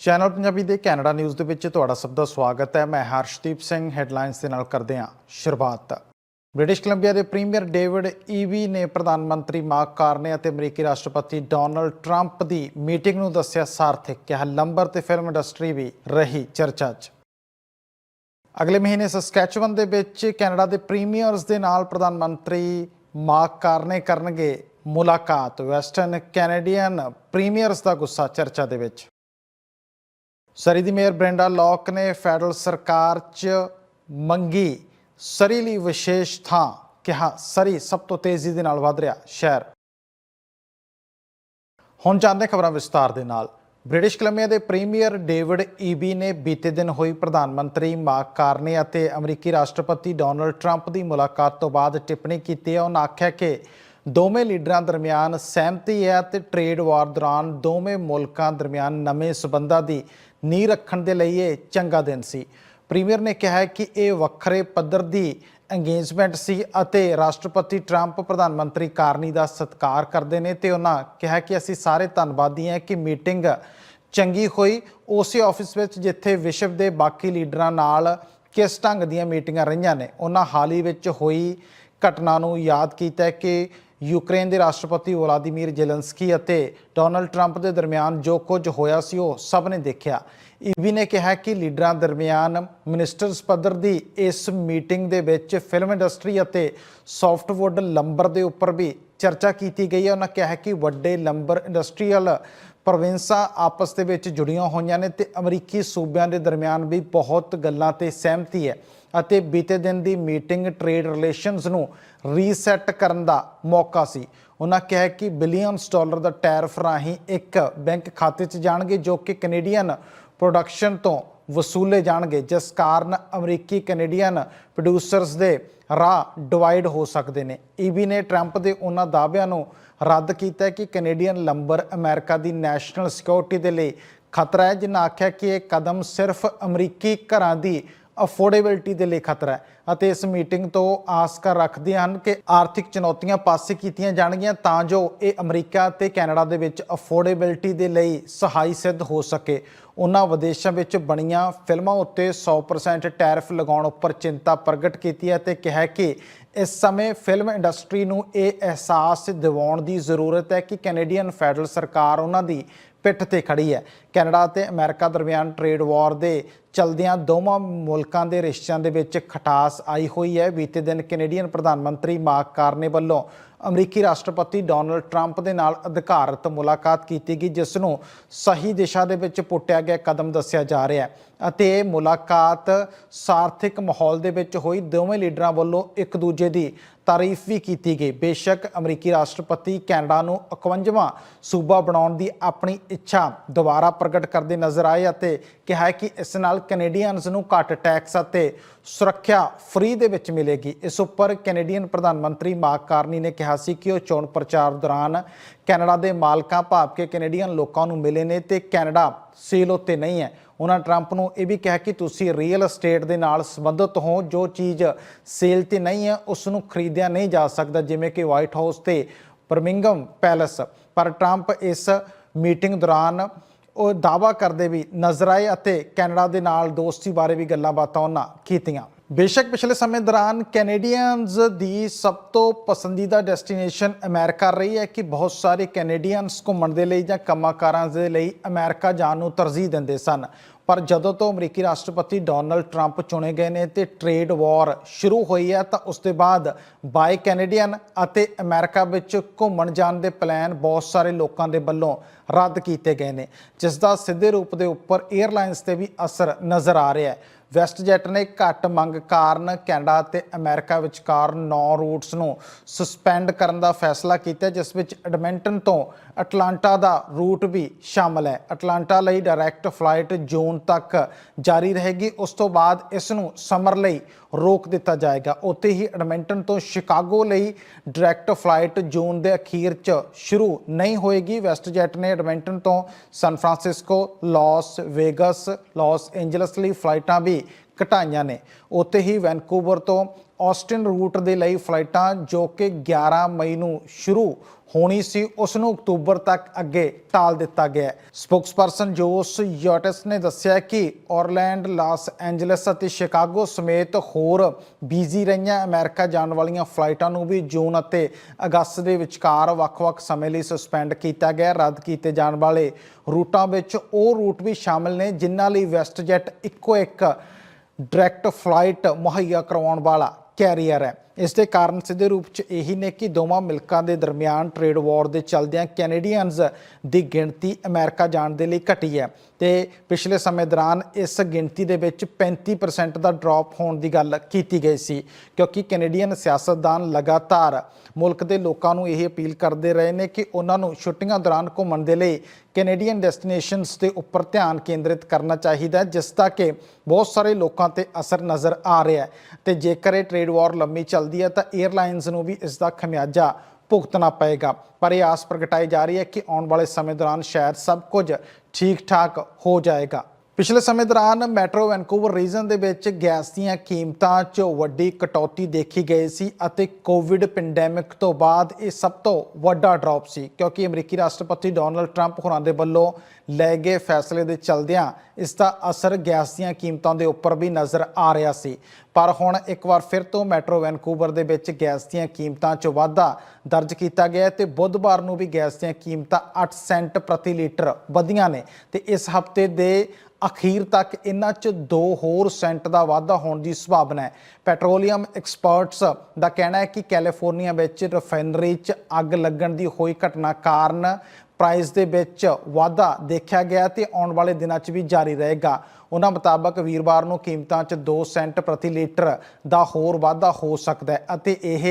Channel Punjabi ਦੇ Canada news ਦੇ ਵਿੱਚ ਤੁਹਾਡਾ ਸਭ ਦਾ ਸਵਾਗਤ ਹੈ। ਮੈਂ ਹਰਸ਼ਦੀਪ ਸਿੰਘ, ਹੈਡਲਾਈਨਸ ਦੇ ਨਾਲ ਕਰਦੇ ਹਾਂ ਸ਼ੁਰੂਆਤ। ਬ੍ਰਿਟਿਸ਼ ਕੋਲੰਬੀਆ ਦੇ ਪ੍ਰੀਮੀਅਰ ਡੇਵਿਡ ਈਵੀ ਨੇ ਪ੍ਰਧਾਨ ਮੰਤਰੀ ਮਾਰਕ ਕਾਰਨੇ ਅਤੇ ਅਮਰੀਕੀ ਰਾਸ਼ਟਰਪਤੀ ਡੋਨਲਡ ਟਰੰਪ ਦੀ ਮੀਟਿੰਗ ਨੂੰ ਦੱਸਿਆ ਸਾਰਥਕ ਕਿਹਾ ਲੰਬਰ ਤੇ ਫਿਲਮ ਇੰਡਸਟਰੀ ਵੀ ਰਹੀ ਚਰਚਾ 'ਚ। ਅਗਲੇ ਮਹੀਨੇ ਸਸਕੈਚੁਅਨ ਦੇ ਵਿੱਚ ਕੈਨੇਡਾ ਦੇ ਪ੍ਰੀਮੀਅਰਸ ਦੇ ਨਾਲ ਪ੍ਰਧਾਨ ਮੰਤਰੀ ਮਾਰਕ ਕਾਰਨੇ ਕਰਨਗੇ ਮੁਲਾਕਾਤ। ਵੈਸਟਰਨ ਕੈਨੇਡੀਅਨ ਪ੍ਰੀਮੀਅਰਸ ਦਾ ਗੁੱਸਾ ਚਰਚਾ ਦੇ ਵਿੱਚ। ਸਰੀ ਦੀ ਮੇਅਰ ਬ੍ਰੈਂਡਾ ਲੌਕ ਨੇ ਫੈਡਰਲ ਸਰਕਾਰ 'ਚ ਮੰਗੀ ਸਰੀ ਲਈ ਵਿਸ਼ੇਸ਼ ਥਾਂ, ਕਿਹਾ ਸਰੀ ਸਭ ਤੋਂ ਤੇਜ਼ੀ ਦੇ ਨਾਲ ਵਧ ਰਿਹਾ ਸ਼ਹਿਰ। ਹੁਣ ਜਾਂਦੇ ਖਬਰਾਂ ਵਿਸਤਾਰ ਦੇ ਨਾਲ। ਬ੍ਰਿਟਿਸ਼ ਕੋਲੰਬੀਆ ਦੇ ਪ੍ਰੀਮੀਅਰ ਡੇਵਿਡ ਈਬੀ ਨੇ ਬੀਤੇ ਦਿਨ ਹੋਈ ਪ੍ਰਧਾਨ ਮੰਤਰੀ ਮਾਰਕ ਕਾਰਨੇ ਅਤੇ ਅਮਰੀਕੀ ਰਾਸ਼ਟਰਪਤੀ ਡੋਨਲਡ ਟਰੰਪ ਦੀ ਮੁਲਾਕਾਤ ਤੋਂ ਬਾਅਦ ਟਿੱਪਣੀ ਕੀਤੀ ਹੈ। ਉਹਨਾਂ ਆਖਿਆ ਕਿ ਦੋਵੇਂ ਲੀਡਰਾਂ ਦਰਮਿਆਨ ਸਹਿਮਤੀ ਹੈ ਤੇ ਟ੍ਰੇਡ ਵਾਰ ਦੌਰਾਨ ਦੋਵੇਂ ਮੁਲਕਾਂ ਦਰਮਿਆਨ ਨਵੇਂ ਸਬੰਧਾਂ ਦੀ ਨੀਂਹ ਰੱਖਣ ਦੇ ਲਈ ਇਹ ਚੰਗਾ ਦਿਨ ਸੀ। ਪ੍ਰੀਮੀਅਰ ਨੇ ਕਿਹਾ ਕਿ ਇਹ ਵੱਖਰੇ ਪੱਧਰ ਦੀ ਅੰਗੇਜਮੈਂਟ ਸੀ ਅਤੇ ਰਾਸ਼ਟਰਪਤੀ ਟਰੰਪ ਪ੍ਰਧਾਨ ਮੰਤਰੀ ਕਾਰਨੀ ਦਾ ਸਤਿਕਾਰ ਕਰਦੇ ਨੇ ਤੇ ਉਹਨਾਂ ਕਿਹਾ ਕਿ ਅਸੀਂ ਸਾਰੇ ਧੰਨਵਾਦੀ ਹਾਂ ਕਿ ਮੀਟਿੰਗ ਚੰਗੀ ਹੋਈ। ਉਸੇ ਆਫਿਸ ਵਿੱਚ ਜਿੱਥੇ ਵਿਸ਼ਵ ਦੇ ਬਾਕੀ ਲੀਡਰਾਂ ਨਾਲ ਕਿਸ ਢੰਗ ਦੀਆਂ ਮੀਟਿੰਗਾਂ ਰਹੀਆਂ ਨੇ, ਉਹਨਾਂ ਹਾਲ ਹੀ ਵਿੱਚ ਹੋਈ ਘਟਨਾ ਨੂੰ ਯਾਦ ਕੀਤਾ ਕਿ ਯੂਕਰੇਨ ਦੇ ਰਾਸ਼ਟਰਪਤੀ ਵਲਾਦੀਮੀਰ ਜ਼ੈਲੈਂਸਕੀ ਅਤੇ ਡੋਨਲਡ ਟਰੰਪ ਦੇ ਦਰਮਿਆਨ ਜੋ ਕੁਝ ਹੋਇਆ ਸੀ, ਉਹ ਸਭ ਨੇ ਦੇਖਿਆ। ਈਵੀ ਨੇ ਕਿਹਾ ਕਿ ਲੀਡਰਾਂ ਦਰਮਿਆਨ ਮਿਨਿਸਟਰਸ ਪੱਧਰ ਦੀ ਇਸ ਮੀਟਿੰਗ ਦੇ ਵਿੱਚ ਫਿਲਮ ਇੰਡਸਟਰੀ ਅਤੇ ਸੌਫਟਵੁੱਡ ਲੰਬਰ ਦੇ ਉੱਪਰ ਵੀ ਚਰਚਾ ਕੀਤੀ ਗਈ ਹੈ। ਉਹਨਾਂ ਕਿਹਾ ਕਿ ਵੱਡੇ ਲੰਬਰ ਇੰਡਸਟਰੀਅਲ ਪ੍ਰੋਵਿੰਸਾਂ ਆਪਸ ਦੇ ਵਿੱਚ ਜੁੜੀਆਂ ਹੋਈਆਂ ਨੇ ਤੇ ਅਮਰੀਕੀ ਸੂਬਿਆਂ ਦੇ ਦਰਮਿਆਨ ਵੀ ਬਹੁਤ ਗੱਲਾਂ ਤੇ ਸਹਿਮਤੀ ਹੈ ਅਤੇ ਬੀਤੇ ਦਿਨ ਦੀ ਮੀਟਿੰਗ ਟ੍ਰੇਡ ਰਿਲੇਸ਼ਨਸ ਨੂੰ ਰੀਸੈਟ ਕਰਨ ਦਾ ਮੌਕਾ ਸੀ। ਉਹਨਾਂ ਕਿਹਾ ਕਿ ਬਿਲੀਅਨਸ ਡਾਲਰ ਦਾ ਟੈਰਫ ਰਾਹੀਂ ਇੱਕ ਬੈਂਕ ਖਾਤੇ 'ਚ ਜਾਣਗੇ ਜੋ ਕਿ ਕੈਨੇਡੀਅਨ ਪ੍ਰੋਡਕਸ਼ਨ ਤੋਂ ਵਸੂਲੇ ਜਾਣਗੇ, ਜਿਸ ਕਾਰਨ ਅਮਰੀਕੀ ਕੈਨੇਡੀਅਨ ਪ੍ਰੋਡਿਊਸਰਸ ਦੇ ਰਾਹ ਡਿਵਾਈਡ ਹੋ ਸਕਦੇ ਨੇ। ਈਬੀ ਨੇ ਟਰੰਪ ਦੇ ਉਹਨਾਂ ਦਾਅਵਿਆਂ ਨੂੰ ਰੱਦ ਕੀਤਾ ਕਿ ਕੈਨੇਡੀਅਨ ਲੰਬਰ ਅਮਰੀਕਾ ਦੀ ਨੈਸ਼ਨਲ ਸਿਕਿਉਰਿਟੀ ਦੇ ਲਈ ਖਤਰਾ ਹੈ, ਜਿਨ੍ਹਾਂ ਆਖਿਆ ਕਿ ਇਹ ਕਦਮ ਸਿਰਫ ਅਮਰੀਕੀ ਘਰਾਂ ਦੀ ਅਫੋਰਡੇਬਿਲਟੀ ਦੇ ਲਈ ਖਤਰਾ ਹੈ। ਅਤੇ ਇਸ ਮੀਟਿੰਗ ਤੋਂ ਆਸ ਕਰ ਰੱਖਦੇ ਹਨ ਕਿ ਆਰਥਿਕ ਚੁਣੌਤੀਆਂ ਪਾਸੇ ਕੀਤੀਆਂ ਜਾਣਗੀਆਂ ਤਾਂ ਜੋ ਇਹ ਅਮਰੀਕਾ ਤੇ ਕੈਨੇਡਾ ਦੇ ਵਿੱਚ ਅਫੋਰਡੇਬਿਲਟੀ ਦੇ ਲਈ ਸਹਾਈ ਸਿੱਧ ਹੋ ਸਕੇ। ਉਹਨਾਂ ਵਿਦੇਸ਼ਾਂ ਵਿੱਚ ਬਣੀਆਂ ਫਿਲਮਾਂ ਉੱਤੇ 100% ਟੈਰਿਫ ਲਗਾਉਣ ਉੱਪਰ ਚਿੰਤਾ ਪ੍ਰਗਟ ਕੀਤੀ ਹੈ ਤੇ ਕਿਹਾ ਕਿ ਇਸ ਸਮੇਂ ਫਿਲਮ ਇੰਡਸਟਰੀ ਨੂੰ ਇਹ ਅਹਿਸਾਸ ਦਿਵਾਉਣ ਦੀ ਜ਼ਰੂਰਤ ਹੈ ਕਿ ਕੈਨੇਡੀਅਨ ਫੈਡਰਲ ਸਰਕਾਰ ਉਹਨਾਂ ਦੀ ਪਿੱਠ ਤੇ ਖੜੀ ਹੈ। ਕੈਨੇਡਾ ਤੇ ਅਮਰੀਕਾ ਦਰਮਿਆਨ ਟ੍ਰੇਡ ਵਾਰ ਦੇ ਚਲਦਿਆਂ ਦੋਵਾਂ ਮੁਲਕਾਂ ਦੇ ਰਿਸ਼ਤਿਆਂ ਦੇ ਵਿੱਚ ਖਟਾਸ ਆਈ ਹੋਈ ਹੈ। ਬੀਤੇ ਦਿਨ ਕੈਨੇਡੀਅਨ ਪ੍ਰਧਾਨ ਮੰਤਰੀ ਮਾਰਕ ਕਾਰਨੇ ਵੱਲੋਂ ਅਮਰੀਕੀ ਰਾਸ਼ਟਰਪਤੀ ਡੋਨਲਡ ਟਰੰਪ ਦੇ ਨਾਲ ਅਧਿਕਾਰਤ ਮੁਲਾਕਾਤ ਕੀਤੀ ਗਈ, ਜਿਸ ਨੂੰ ਸਹੀ ਦਿਸ਼ਾ ਦੇ ਵਿੱਚ ਪੁੱਟਿਆ ਗਿਆ ਕਦਮ ਦੱਸਿਆ ਜਾ ਰਿਹਾ ਹੈ ਅਤੇ ਇਹ ਮੁਲਾਕਾਤ ਸਾਰਥਿਕ ਮਾਹੌਲ ਦੇ ਵਿੱਚ ਹੋਈ। ਦੋਵੇਂ ਲੀਡਰਾਂ ਵੱਲੋਂ ਇੱਕ ਦੂਜੇ ਦੀ ਤਾਰੀਫ ਵੀ ਕੀਤੀ ਗਈ। ਬੇਸ਼ੱਕ ਅਮਰੀਕੀ ਰਾਸ਼ਟਰਪਤੀ ਕੈਨੇਡਾ ਨੂੰ 51ਵਾਂ ਸੂਬਾ ਬਣਾਉਣ ਦੀ ਆਪਣੀ ਇੱਛਾ ਦੁਬਾਰਾ ਪ੍ਰਗਟ ਕਰਦੇ ਨਜ਼ਰ ਆਏ ਅਤੇ ਕਿਹਾ ਕਿ ਇਸ ਨਾਲ ਕੈਨੇਡੀਅਨਸ ਨੂੰ ਘੱਟ ਟੈਕਸ ਅਤੇ ਸੁਰੱਖਿਆ ਫ੍ਰੀ ਦੇ ਵਿੱਚ ਮਿਲੇਗੀ। ਇਸ ਉੱਪਰ ਕੈਨੇਡੀਅਨ ਪ੍ਰਧਾਨ ਮੰਤਰੀ ਮਾਰਕ ਕਾਰਨੀ ਨੇ ਕਿਹਾ ਸੀ ਕਿ ਉਹ ਚੋਣ ਪ੍ਰਚਾਰ ਦੌਰਾਨ ਕੈਨੇਡਾ ਦੇ ਮਾਲਕਾਂ ਭਾਵ ਕੇ ਕੈਨੇਡੀਅਨ ਲੋਕਾਂ ਨੂੰ ਮਿਲੇ ਨੇ ਤੇ ਕੈਨੇਡਾ ਸੇਲ ਉੱਤੇ ਨਹੀਂ ਹੈ। ਉਹਨਾਂ ਟਰੰਪ ਨੂੰ ਇਹ ਵੀ ਕਿਹਾ ਕਿ ਤੁਸੀਂ ਰੀਅਲ ਏਸਟੇਟ ਦੇ ਨਾਲ ਸੰਬੰਧਿਤ ਹੋ, ਜੋ ਚੀਜ਼ ਸੇਲ ਤੇ ਨਹੀਂ ਹੈ ਉਸ ਨੂੰ ਖਰੀਦਿਆ ਨਹੀਂ ਜਾ ਸਕਦਾ, ਜਿਵੇਂ ਕਿ ਵਾਈਟ ਹਾਊਸ ਤੇ ਬਰਮਿੰਗਮ ਪੈਲੇਸ। ਪਰ ਟਰੰਪ ਇਸ ਮੀਟਿੰਗ ਦੌਰਾਨ ਉਹ ਦਾਵਾ ਕਰਦੇ ਵੀ ਨਜ਼ਰ ਆਏ ਅਤੇ ਕੈਨੇਡਾ ਦੇ ਨਾਲ ਦੋਸਤੀ ਬਾਰੇ ਵੀ ਗੱਲਾਂ ਬਾਤਾਂ ਉਹਨਾਂ ਕੀਤੀਆਂ। ਬੇਸ਼ੱਕ ਪਿਛਲੇ ਸਮੇਂ ਦੌਰਾਨ ਕੈਨੇਡੀਅਨਸ ਦੀ ਸਭ ਤੋਂ ਪਸੰਦੀਦਾ ਡੈਸਟੀਨੇਸ਼ਨ ਅਮਰੀਕਾ ਰਹੀ ਹੈ ਕਿ ਬਹੁਤ ਸਾਰੇ ਕੈਨੇਡੀਅਨਸ ਘੁੰਮਣ ਦੇ ਲਈ ਜਾਂ ਕੰਮਾਂ-ਕਾਰਾਂ ਦੇ ਲਈ ਅਮਰੀਕਾ ਜਾਣ ਨੂੰ ਤਰਜੀਹ ਦਿੰਦੇ ਸਨ। ਪਰ ਜਦੋਂ ਤੋਂ ਅਮਰੀਕੀ ਰਾਸ਼ਟਰਪਤੀ ਡੋਨਲਡ ਟਰੰਪ ਚੁਣੇ ਗਏ ਨੇ ਤੇ ਟ੍ਰੇਡ ਵਾਰ ਸ਼ੁਰੂ ਹੋਈ ਹੈ ਤਾਂ ਉਸ ਤੋਂ ਬਾਅਦ ਬਾਏ ਕੈਨੇਡੀਅਨ ਅਤੇ ਅਮਰੀਕਾ ਵਿੱਚ ਘੁੰਮਣ ਜਾਣ ਦੇ ਪਲਾਨ ਬਹੁਤ ਸਾਰੇ ਲੋਕਾਂ ਦੇ ਵੱਲੋਂ ਰੱਦ ਕੀਤੇ ਗਏ ਨੇ, ਜਿਸ ਦਾ ਸਿੱਧੇ ਰੂਪ ਦੇ ਉੱਪਰ 에ਅਰਲਾਈਨਸ ਤੇ ਵੀ ਅਸਰ ਨਜ਼ਰ ਆ ਰਿਹਾ ਹੈ। ਵੈਸਟਜੈਟ ਨੇ ਘੱਟ ਮੰਗ ਕਾਰਨ ਕੈਨੇਡਾ ਤੇ ਅਮਰੀਕਾ ਵਿਚਕਾਰ 9 ਰੂਟਸ ਨੂੰ ਸਸਪੈਂਡ ਕਰਨ ਦਾ ਫੈਸਲਾ ਕੀਤਾ, ਜਿਸ ਵਿੱਚ ਐਡਮਿੰਟਨ ਤੋਂ ਅਟਲਾਂਟਾ ਦਾ ਰੂਟ ਵੀ ਸ਼ਾਮਲ ਹੈ। ਅਟਲਾਂਟਾ ਲਈ ਡਾਇਰੈਕਟ ਫਲਾਈਟ ਜੂਨ ਤੱਕ ਜਾਰੀ ਰਹੇਗੀ। ਉਸ ਤੋਂ ਬਾਅਦ ਇਸ ਨੂੰ ਸਮਰ ਲਈ ਰੋਕ ਦਿੱਤਾ ਜਾਏਗਾ। ਉੱਥੇ ਹੀ ਐਡਮਿੰਟਨ ਤੋਂ ਸ਼ਿਕਾਗੋ ਲਈ ਡਾਇਰੈਕਟ ਫਲਾਈਟ ਜੂਨ ਦੇ ਅਖੀਰ 'ਚ ਸ਼ੁਰੂ ਨਹੀਂ ਹੋਏਗੀ। ਵੈਸਟਜੈਟ ਨੇ ਐਡਮਿੰਟਨ ਤੋਂ San Francisco, Las Vegas, Los Angeles ਲਈ ਫਲਾਈਟਾਂ ਵੀ ਘਟਾਈਆਂ ਨੇ। ਉੱਥੇ ਹੀ ਵੈਨਕੂਵਰ ਤੋਂ ਆਸਟਿਨ ਰੂਟ ਦੇ ਲਈ ਫਲਾਈਟਾਂ ਜੋ ਕਿ 11 ਮਈ ਨੂੰ ਸ਼ੁਰੂ ਹੋਣੀ ਸੀ ਉਸ ਨੂੰ ਅਕਤੂਬਰ ਤੱਕ ਅੱਗੇ ਟਾਲ ਦਿੱਤਾ ਗਿਆ ਸਪੋਕਸਪਰਸਨ ਜੋਸ ਯੋਟਸ ਨੇ ਦੱਸਿਆ ਕਿ ਔਰਲੈਂਡ, ਲਾਸ ਐਂਜਲਸ ਅਤੇ ਸ਼ਿਕਾਗੋ ਸਮੇਤ ਹੋਰ ਬੀਜ਼ੀ ਰਹੀਆਂ ਅਮਰੀਕਾ ਜਾਣ ਵਾਲੀਆਂ ਫਲਾਈਟਾਂ ਨੂੰ ਵੀ ਜੂਨ ਅਤੇ ਅਗਸਤ ਦੇ ਵਿਚਕਾਰ ਵੱਖ-ਵੱਖ ਸਮੇਂ ਲਈ ਸਸਪੈਂਡ ਕੀਤਾ ਗਿਆ ਰੱਦ ਕੀਤੇ ਜਾਣ ਵਾਲੇ ਰੂਟਾਂ ਵਿੱਚ ਉਹ ਰੂਟ ਵੀ ਸ਼ਾਮਲ ਨੇ ਜਿਨ੍ਹਾਂ ਲਈ ਵੈਸਟਜੈਟ ਇੱਕੋ ਇੱਕ ਡਾਇਰੈਕਟ ਫਲਾਈਟ ਮੁਹੱਈਆ ਕਰਵਾਉਣ ਵਾਲਾ ਕੈਰੀਅਰ ਹੈ। ਇਸ ਦੇ ਕਾਰਨ ਸਿੱਧੇ ਰੂਪ 'ਚ ਇਹੀ ਨੇ ਕਿ ਦੋਵਾਂ ਮੁਲਕਾਂ ਦੇ ਦਰਮਿਆਨ ਟ੍ਰੇਡ ਵਾਰ ਦੇ ਚੱਲਦਿਆਂ ਕੈਨੇਡੀਅਨਸ ਦੀ ਗਿਣਤੀ ਅਮਰੀਕਾ ਜਾਣ ਦੇ ਲਈ ਘਟੀ ਹੈ ਤੇ ਪਿਛਲੇ ਸਮੇਂ ਦੌਰਾਨ ਇਸ ਗਿਣਤੀ ਦੇ ਵਿੱਚ 35% ਦਾ ਡ੍ਰੌਪ ਹੋਣ ਦੀ ਗੱਲ ਕੀਤੀ ਗਈ ਸੀ, ਕਿਉਂਕਿ ਕੈਨੇਡੀਅਨ ਸਿਆਸਤਦਾਨ ਲਗਾਤਾਰ ਮੁਲਕ ਦੇ ਲੋਕਾਂ ਨੂੰ ਇਹ ਅਪੀਲ ਕਰਦੇ ਰਹੇ ਨੇ ਕਿ ਉਹਨਾਂ ਨੂੰ ਛੁੱਟੀਆਂ ਦੌਰਾਨ ਘੁੰਮਣ ਦੇ ਲਈ ਕੈਨੇਡੀਅਨ ਡੈਸਟੀਨੇਸ਼ਨਸ ਦੇ ਉੱਪਰ ਧਿਆਨ ਕੇਂਦਰਿਤ ਕਰਨਾ ਚਾਹੀਦਾ ਜਿਸ ਦਾ ਕਿ ਬਹੁਤ ਸਾਰੇ ਲੋਕਾਂ ਤੇ ਅਸਰ ਨਜ਼ਰ ਆ ਰਿਹਾ ਹੈ ਤੇ ਜੇਕਰ ਇਹ ਟ੍ਰੇਡ ਵਾਰ ਲੰਮੀ ਚੱਲ ਚੱਲਦੀ ਹੈ ਤਾਂ 에ਅਰਲਾਈਨਸ ਨੂੰ ਵੀ ਇਸ ਦਾ ਖਮਿਆਜਾ ਭੁਗਤਣਾ ਪਏਗਾ। ਪਰ ਇਹ ਆਸ ਪ੍ਰਗਟਾਈ ਜਾ ਰਹੀ ਹੈ ਕਿ ਆਉਣ ਵਾਲੇ ਸਮੇਂ ਦੌਰਾਨ ਸ਼ਾਇਦ ਸਭ ਕੁਝ ਠੀਕ ਠਾਕ ਹੋ ਜਾਏਗਾ। ਪਿਛਲੇ ਸਮੇਂ ਦੌਰਾਨ ਮੈਟਰੋ ਵੈਨਕੂਵਰ ਰੀਜਨ ਦੇ ਵਿੱਚ ਗੈਸ ਦੀਆਂ ਕੀਮਤਾਂ 'ਚ ਵੱਡੀ ਕਟੌਤੀ ਦੇਖੀ ਗਈ ਸੀ ਅਤੇ ਕੋਵਿਡ ਪੈਂਡੈਮਿਕ ਤੋਂ ਬਾਅਦ ਇਹ ਸਭ ਤੋਂ ਵੱਡਾ ਡ੍ਰੌਪ ਸੀ, ਕਿਉਂਕਿ ਅਮਰੀਕੀ ਰਾਸ਼ਟਰਪਤੀ ਡੋਨਲਡ ਟਰੰਪ ਹੋਰਾਂ ਦੇ ਵੱਲੋਂ ਲਏ ਗਏ ਫੈਸਲੇ ਦੇ ਚਲਦਿਆਂ ਇਸ ਦਾ ਅਸਰ ਗੈਸ ਦੀਆਂ ਕੀਮਤਾਂ ਦੇ ਉੱਪਰ ਵੀ ਨਜ਼ਰ ਆ ਰਿਹਾ ਸੀ। ਪਰ ਹੁਣ ਇੱਕ ਵਾਰ ਫਿਰ ਤੋਂ ਮੈਟਰੋ ਵੈਨਕੂਵਰ ਦੇ ਵਿੱਚ ਗੈਸ ਦੀਆਂ ਕੀਮਤਾਂ 'ਚ ਵਾਧਾ ਦਰਜ ਕੀਤਾ ਗਿਆ ਹੈ ਤੇ ਬੁੱਧਵਾਰ ਨੂੰ ਵੀ ਗੈਸ ਦੀਆਂ ਕੀਮਤਾਂ 8 ਸੈਂਟ ਪ੍ਰਤੀ ਲੀਟਰ ਵਧੀਆਂ ਨੇ ਤੇ ਇਸ ਹਫ਼ਤੇ ਦੇ ਅਖੀਰ ਤੱਕ ਇਹਨਾਂ 'ਚ 2 ਹੋਰ ਸੈਂਟ ਦਾ ਵਾਧਾ ਹੋਣ ਦੀ ਸੰਭਾਵਨਾ ਹੈ। ਪੈਟਰੋਲੀਅਮ ਐਕਸਪਰਟਸ ਦਾ ਕਹਿਣਾ ਹੈ ਕਿ ਕੈਲੀਫੋਰਨੀਆ ਵਿੱਚ ਰਿਫਾਈਨਰੀ 'ਚ ਅੱਗ ਲੱਗਣ ਦੀ ਹੋਈ ਘਟਨਾ ਕਾਰਨ ਪ੍ਰਾਈਸ ਦੇ ਵਿੱਚ ਵਾਧਾ ਦੇਖਿਆ ਗਿਆ ਤੇ ਆਉਣ ਵਾਲੇ ਦਿਨਾਂ 'ਚ ਵੀ ਜਾਰੀ ਰਹੇਗਾ। ਉਹਨਾਂ ਮੁਤਾਬਕ ਵੀਰਵਾਰ ਨੂੰ ਕੀਮਤਾਂ 'ਚ 2 ਸੈਂਟ ਪ੍ਰਤੀ ਲੀਟਰ ਦਾ ਹੋਰ ਵਾਧਾ ਹੋ ਸਕਦਾ ਹੈ ਅਤੇ ਇਹ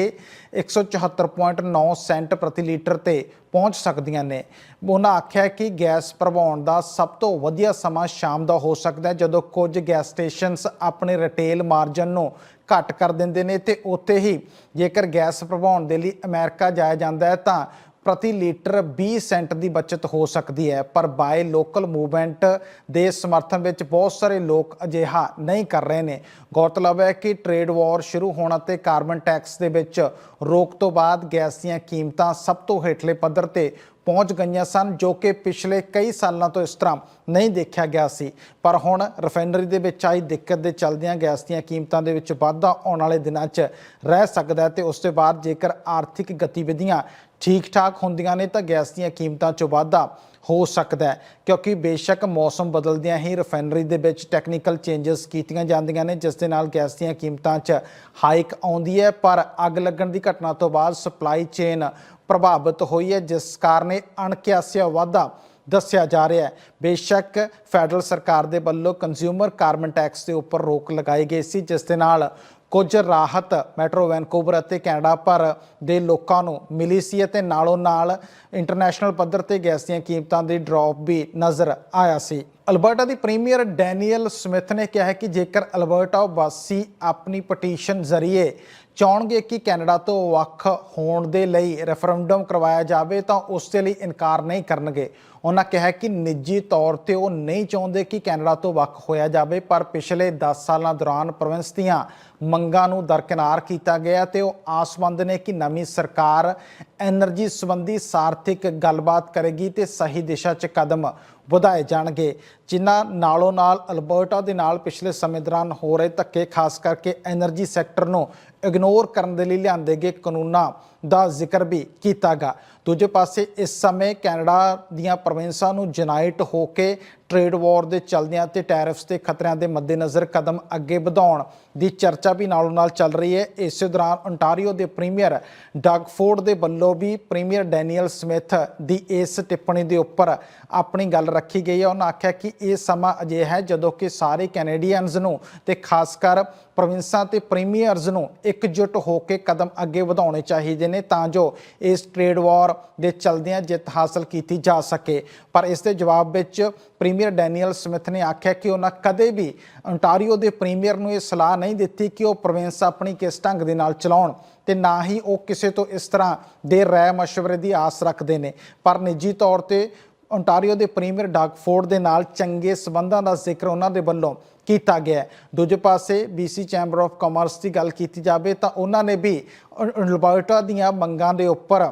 174.9 ਸੈਂਟ ਪ੍ਰਤੀ ਲੀਟਰ ਤੇ ਪਹੁੰਚ ਸਕਦੀਆਂ ਨੇ। ਉਹਨਾਂ ਆਖਿਆ ਕਿ ਗੈਸ ਭਰਵਾਉਣ ਦਾ ਸਭ ਤੋਂ ਵਧੀਆ ਸਮਾਂ ਸ਼ਾਮ ਦਾ ਹੋ ਸਕਦਾ ਹੈ, ਜਦੋਂ ਕੁਝ ਗੈਸ ਸਟੇਸ਼ਨਸ ਆਪਣੇ ਰਿਟੇਲ ਮਾਰਜਨ ਨੂੰ ਘੱਟ ਕਰ ਦਿੰਦੇ ਨੇ ਤੇ ਉੱਥੇ ਹੀ ਜੇਕਰ ਗੈਸ ਭਰਵਾਉਣ ਦੇ ਲਈ ਅਮਰੀਕਾ ਜਾਇਆ ਜਾਂਦਾ ਹੈ ਤਾਂ ਪ੍ਰਤੀ ਲੀਟਰ 20 ਸੈਂਟ ਦੀ ਬਚਤ ਹੋ ਸਕਦੀ ਹੈ, ਪਰ ਬਾਏ ਲੋਕਲ ਮੂਵਮੈਂਟ ਦੇ ਸਮਰਥਨ ਵਿੱਚ ਬਹੁਤ ਸਾਰੇ ਲੋਕ ਅਜਿਹਾ ਨਹੀਂ ਕਰ ਰਹੇ ਨੇ। ਗੌਰਤਲਬ ਹੈ ਕਿ ਟ੍ਰੇਡ ਵਾਰ ਸ਼ੁਰੂ ਹੋਣ ਅਤੇ ਕਾਰਬਨ ਟੈਕਸ ਦੇ ਵਿੱਚ ਰੋਕ ਤੋਂ ਬਾਅਦ ਗੈਸ ਦੀਆਂ ਕੀਮਤਾਂ ਸਭ ਤੋਂ ਹੇਠਲੇ ਪੱਧਰ ਤੇ ਪਹੁੰਚ ਗਈਆਂ ਸਨ, ਜੋ ਕਿ ਪਿਛਲੇ ਕਈ ਸਾਲਾਂ ਤੋਂ ਇਸ ਤਰ੍ਹਾਂ ਨਹੀਂ ਦੇਖਿਆ ਗਿਆ ਸੀ। ਪਰ ਹੁਣ ਰਿਫਾਈਨਰੀ ਦੇ ਵਿੱਚ ਆਈ ਦਿੱਕਤ ਦੇ ਚੱਲਦਿਆਂ ਗੈਸ ਦੀਆਂ ਕੀਮਤਾਂ ਦੇ ਵਿੱਚ ਵਾਧਾ ਆਉਣ ਵਾਲੇ ਦਿਨਾਂ 'ਚ ਰਹਿ ਸਕਦਾ ਹੈ ਤੇ ਉਸ ਤੋਂ ਬਾਅਦ ਜੇਕਰ ਆਰਥਿਕ ਗਤੀਵਿਧੀਆਂ ਠੀਕ ਠਾਕ ਹੁੰਦੀਆਂ ਨੇ ਤਾਂ ਗੈਸ ਦੀਆਂ ਕੀਮਤਾਂ 'ਚ ਵਾਧਾ ਹੋ ਸਕਦਾ ਹੈ, ਕਿਉਂਕਿ ਬੇਸ਼ੱਕ ਮੌਸਮ ਬਦਲਦਿਆਂ ਹੀ ਰਿਫਾਈਨਰੀ ਦੇ ਵਿੱਚ ਟੈਕਨੀਕਲ ਚੇਂਜਸ ਕੀਤੀਆਂ ਜਾਂਦੀਆਂ ਨੇ, ਜਿਸ ਦੇ ਨਾਲ ਗੈਸ ਦੀਆਂ ਕੀਮਤਾਂ 'ਚ ਹਾਈਕ ਆਉਂਦੀ ਹੈ, ਪਰ ਅੱਗ ਲੱਗਣ ਦੀ ਘਟਨਾ ਤੋਂ ਬਾਅਦ ਸਪਲਾਈ ਚੇਨ ਪ੍ਰਭਾਵਿਤ ਹੋਈ ਹੈ, ਜਿਸ ਕਾਰਨ ਇਹ ਅਣਕਿਆਸਿਆ ਵਾਧਾ ਦੱਸਿਆ ਜਾ ਰਿਹਾ ਹੈ। ਬੇਸ਼ੱਕ ਫੈਡਰਲ ਸਰਕਾਰ ਦੇ ਵੱਲੋਂ ਕੰਜ਼ਿਊਮਰ ਕਾਰਬਨ ਟੈਕਸ ਦੇ ਉੱਪਰ ਰੋਕ ਲਗਾਈ ਗਈ ਸੀ, ਜਿਸ ਦੇ ਨਾਲ ਕੁਝ ਰਾਹਤ ਮੈਟਰੋ ਵੈਨਕੂਵਰ ਅਤੇ ਕੈਨੇਡਾ ਭਰ ਦੇ ਲੋਕਾਂ ਨੂੰ ਮਿਲੀ ਸੀ ਅਤੇ ਨਾਲੋਂ ਨਾਲ ਇੰਟਰਨੈਸ਼ਨਲ ਪੱਧਰ ਤੇ ਗੈਸ ਦੀਆਂ ਕੀਮਤਾਂ ਦੀ ਡ੍ਰੌਪ ਵੀ ਨਜ਼ਰ ਆਇਆ ਸੀ। ਅਲਬਰਟਾ ਦੀ ਪ੍ਰੀਮੀਅਰ ਡੈਨੀਅਲ ਸਮਿਥ ਨੇ ਕਿਹਾ ਹੈ ਕਿ ਜੇਕਰ ਅਲਬਰਟਾ ਵਾਸੀ ਆਪਣੀ ਪਟੀਸ਼ਨ ਜ਼ਰੀਏ ਚਾਹਣਗੇ ਕਿ ਕੈਨੇਡਾ ਤੋਂ ਵੱਖ ਹੋਣ ਦੇ ਲਈ ਰੈਫਰੈਂਡਮ ਕਰਵਾਇਆ ਜਾਵੇ ਤਾਂ ਉਸ ਦੇ ਲਈ ਇਨਕਾਰ ਨਹੀਂ ਕਰਨਗੇ। ਉਹਨਾਂ ਕਿਹਾ ਕਿ ਨਿੱਜੀ ਤੌਰ ਤੇ ਉਹ ਨਹੀਂ ਚਾਹੁੰਦੇ ਕਿ ਕੈਨੇਡਾ ਤੋਂ ਵੱਖ ਹੋਇਆ ਜਾਵੇ, ਪਰ ਪਿਛਲੇ 10 ਸਾਲਾਂ ਦੌਰਾਨ ਪ੍ਰੋਵਿੰਸ ਦੀਆਂ ਮੰਗਾਂ ਨੂੰ ਦਰਕਿਨਾਰ ਕੀਤਾ ਗਿਆ ਤੇ ਉਹ ਆਸਵੰਦ ਨੇ ਕਿ ਨਵੀਂ ਸਰਕਾਰ ਐਨਰਜੀ ਸੰਬੰਧੀ ਸਾਰਥਿਕ ਗੱਲਬਾਤ ਕਰੇਗੀ ਤੇ ਸਹੀ ਦਿਸ਼ਾ 'ਚ ਕਦਮ ਵਧਾਏ ਜਾਣਗੇ। ਜਿਨ੍ਹਾਂ ਨਾਲੋਂ ਨਾਲ ਅਲਬਰਟਾ ਦੇ ਨਾਲ ਪਿਛਲੇ ਸਮੇਂ ਦੌਰਾਨ ਹੋ ਰਹੇ ਧੱਕੇ, ਖਾਸ ਕਰਕੇ ਐਨਰਜੀ ਸੈਕਟਰ ਨੂੰ ਇਗਨੋਰ ਕਰਨ ਦੇ ਲਈ ਲਿਆਂਦੇ ਗਏ ਕਾਨੂੰਨਾਂ ਦਾ ਜ਼ਿਕਰ ਵੀ ਕੀਤਾਗਾ ਦੂਜੇ ਪਾਸੇ ਇਸ ਸਮੇਂ ਕੈਨੇਡਾ ਦੀਆਂ ਪ੍ਰੋਵਿੰਸਾਂ ਨੂੰ ਜਨਾਈਟ ਹੋ ਕੇ ਟ੍ਰੇਡ ਵਾਰ ਦੇ ਚਲਦਿਆਂ ਤੇ ਟੈਰਿਫਸ ਦੇ ਖਤਰਿਆਂ ਦੇ ਮੱਦੇਨਜ਼ਰ ਕਦਮ ਅੱਗੇ ਵਧਾਉਣ ਦੀ ਚਰਚਾ ਵੀ ਨਾਲੋਂ ਨਾਲ ਚੱਲ ਰਹੀ ਹੈ। ਇਸੇ ਦੌਰਾਨ ontario ਦੇ ਪ੍ਰੀਮੀਅਰ ਡਗ ਫੋਰਡ ਦੇ ਵੱਲੋਂ ਵੀ ਪ੍ਰੀਮੀਅਰ ਡੈਨੀਅਲ ਸਮਿਥ ਦੀ ਇਸ ਟਿੱਪਣੀ ਦੇ ਉੱਪਰ ਆਪਣੀ ਗੱਲ ਰੱਖੀ ਗਈ ਹੈ। ਉਹਨਾਂ ਆਖਿਆ ਕਿ ਇਹ ਸਮਾਂ ਅਜੇ ਹੈ ਜਦੋਂ ਕਿ ਸਾਰੇ ਕੈਨੇਡੀਅਨਸ ਨੂੰ ਤੇ ਖਾਸ ਕਰ ਪ੍ਰੋਵਿੰਸਾਂ ਤੇ ਪ੍ਰੀਮੀਅਰਸ ਨੂੰ ਇਕਜੁੱਟ ਹੋ ਕੇ ਕਦਮ ਅੱਗੇ ਵਧਾਉਣੇ ਚਾਹੀਦੇ ਨੇ ਤਾਂ ਜੋ ਇਸ ਟ੍ਰੇਡ ਵਾਰ ਦੇ ਚਲਦਿਆਂ ਜਿੱਤ ਹਾਸਲ ਕੀਤੀ ਜਾ ਸਕੇ। ਪਰ ਇਸ ਦੇ ਜਵਾਬ ਵਿੱਚ ਪ੍ਰੀਮੀਅਰ ਡੈਨੀਅਲ ਸਮਿਥ ਨੇ ਆਖਿਆ ਕਿ ਉਹਨਾਂ ਕਦੇ ਵੀ ontario ਦੇ ਪ੍ਰੀਮੀਅਰ ਨੂੰ ਇਹ ਸਲਾਹ ਨਹੀਂ ਦਿੱਤੀ ਕਿ ਉਹ ਪ੍ਰੋਵਿੰਸ ਆਪਣੀ ਕਿਸ ਢੰਗ ਦੇ ਨਾਲ ਚਲਾਉਣ ਤੇ ਨਾ ਹੀ ਉਹ ਕਿਸੇ ਤੋਂ ਇਸ ਤਰ੍ਹਾਂ ਦੇ ਰਾਏ ਮਸ਼ਵਰੇ ਦੀ ਆਸ ਰੱਖਦੇ ਨੇ। ਪਰ ਨਿੱਜੀ ਤੌਰ ਤੇ ਓਨਟਾਰੀਓ ਦੇ ਪ੍ਰੀਮੀਅਰ ਡਾਗ ਫੋਰਡ ਦੇ ਨਾਲ ਚੰਗੇ ਸਬੰਧਾਂ ਦਾ ਜ਼ਿਕਰ ਉਹਨਾਂ ਦੇ ਵੱਲੋਂ ਕੀਤਾ ਗਿਆ ਦੂਜੇ ਪਾਸੇ BC ਚੈਂਬਰ ਆਫ ਕਾਮਰਸ ਦੀ ਗੱਲ ਕੀਤੀ ਜਾਵੇ ਤਾਂ ਉਹਨਾਂ ਨੇ ਵੀ ਅਲਬਰਟਾ ਦੀਆਂ ਮੰਗਾਂ ਦੇ ਉੱਪਰ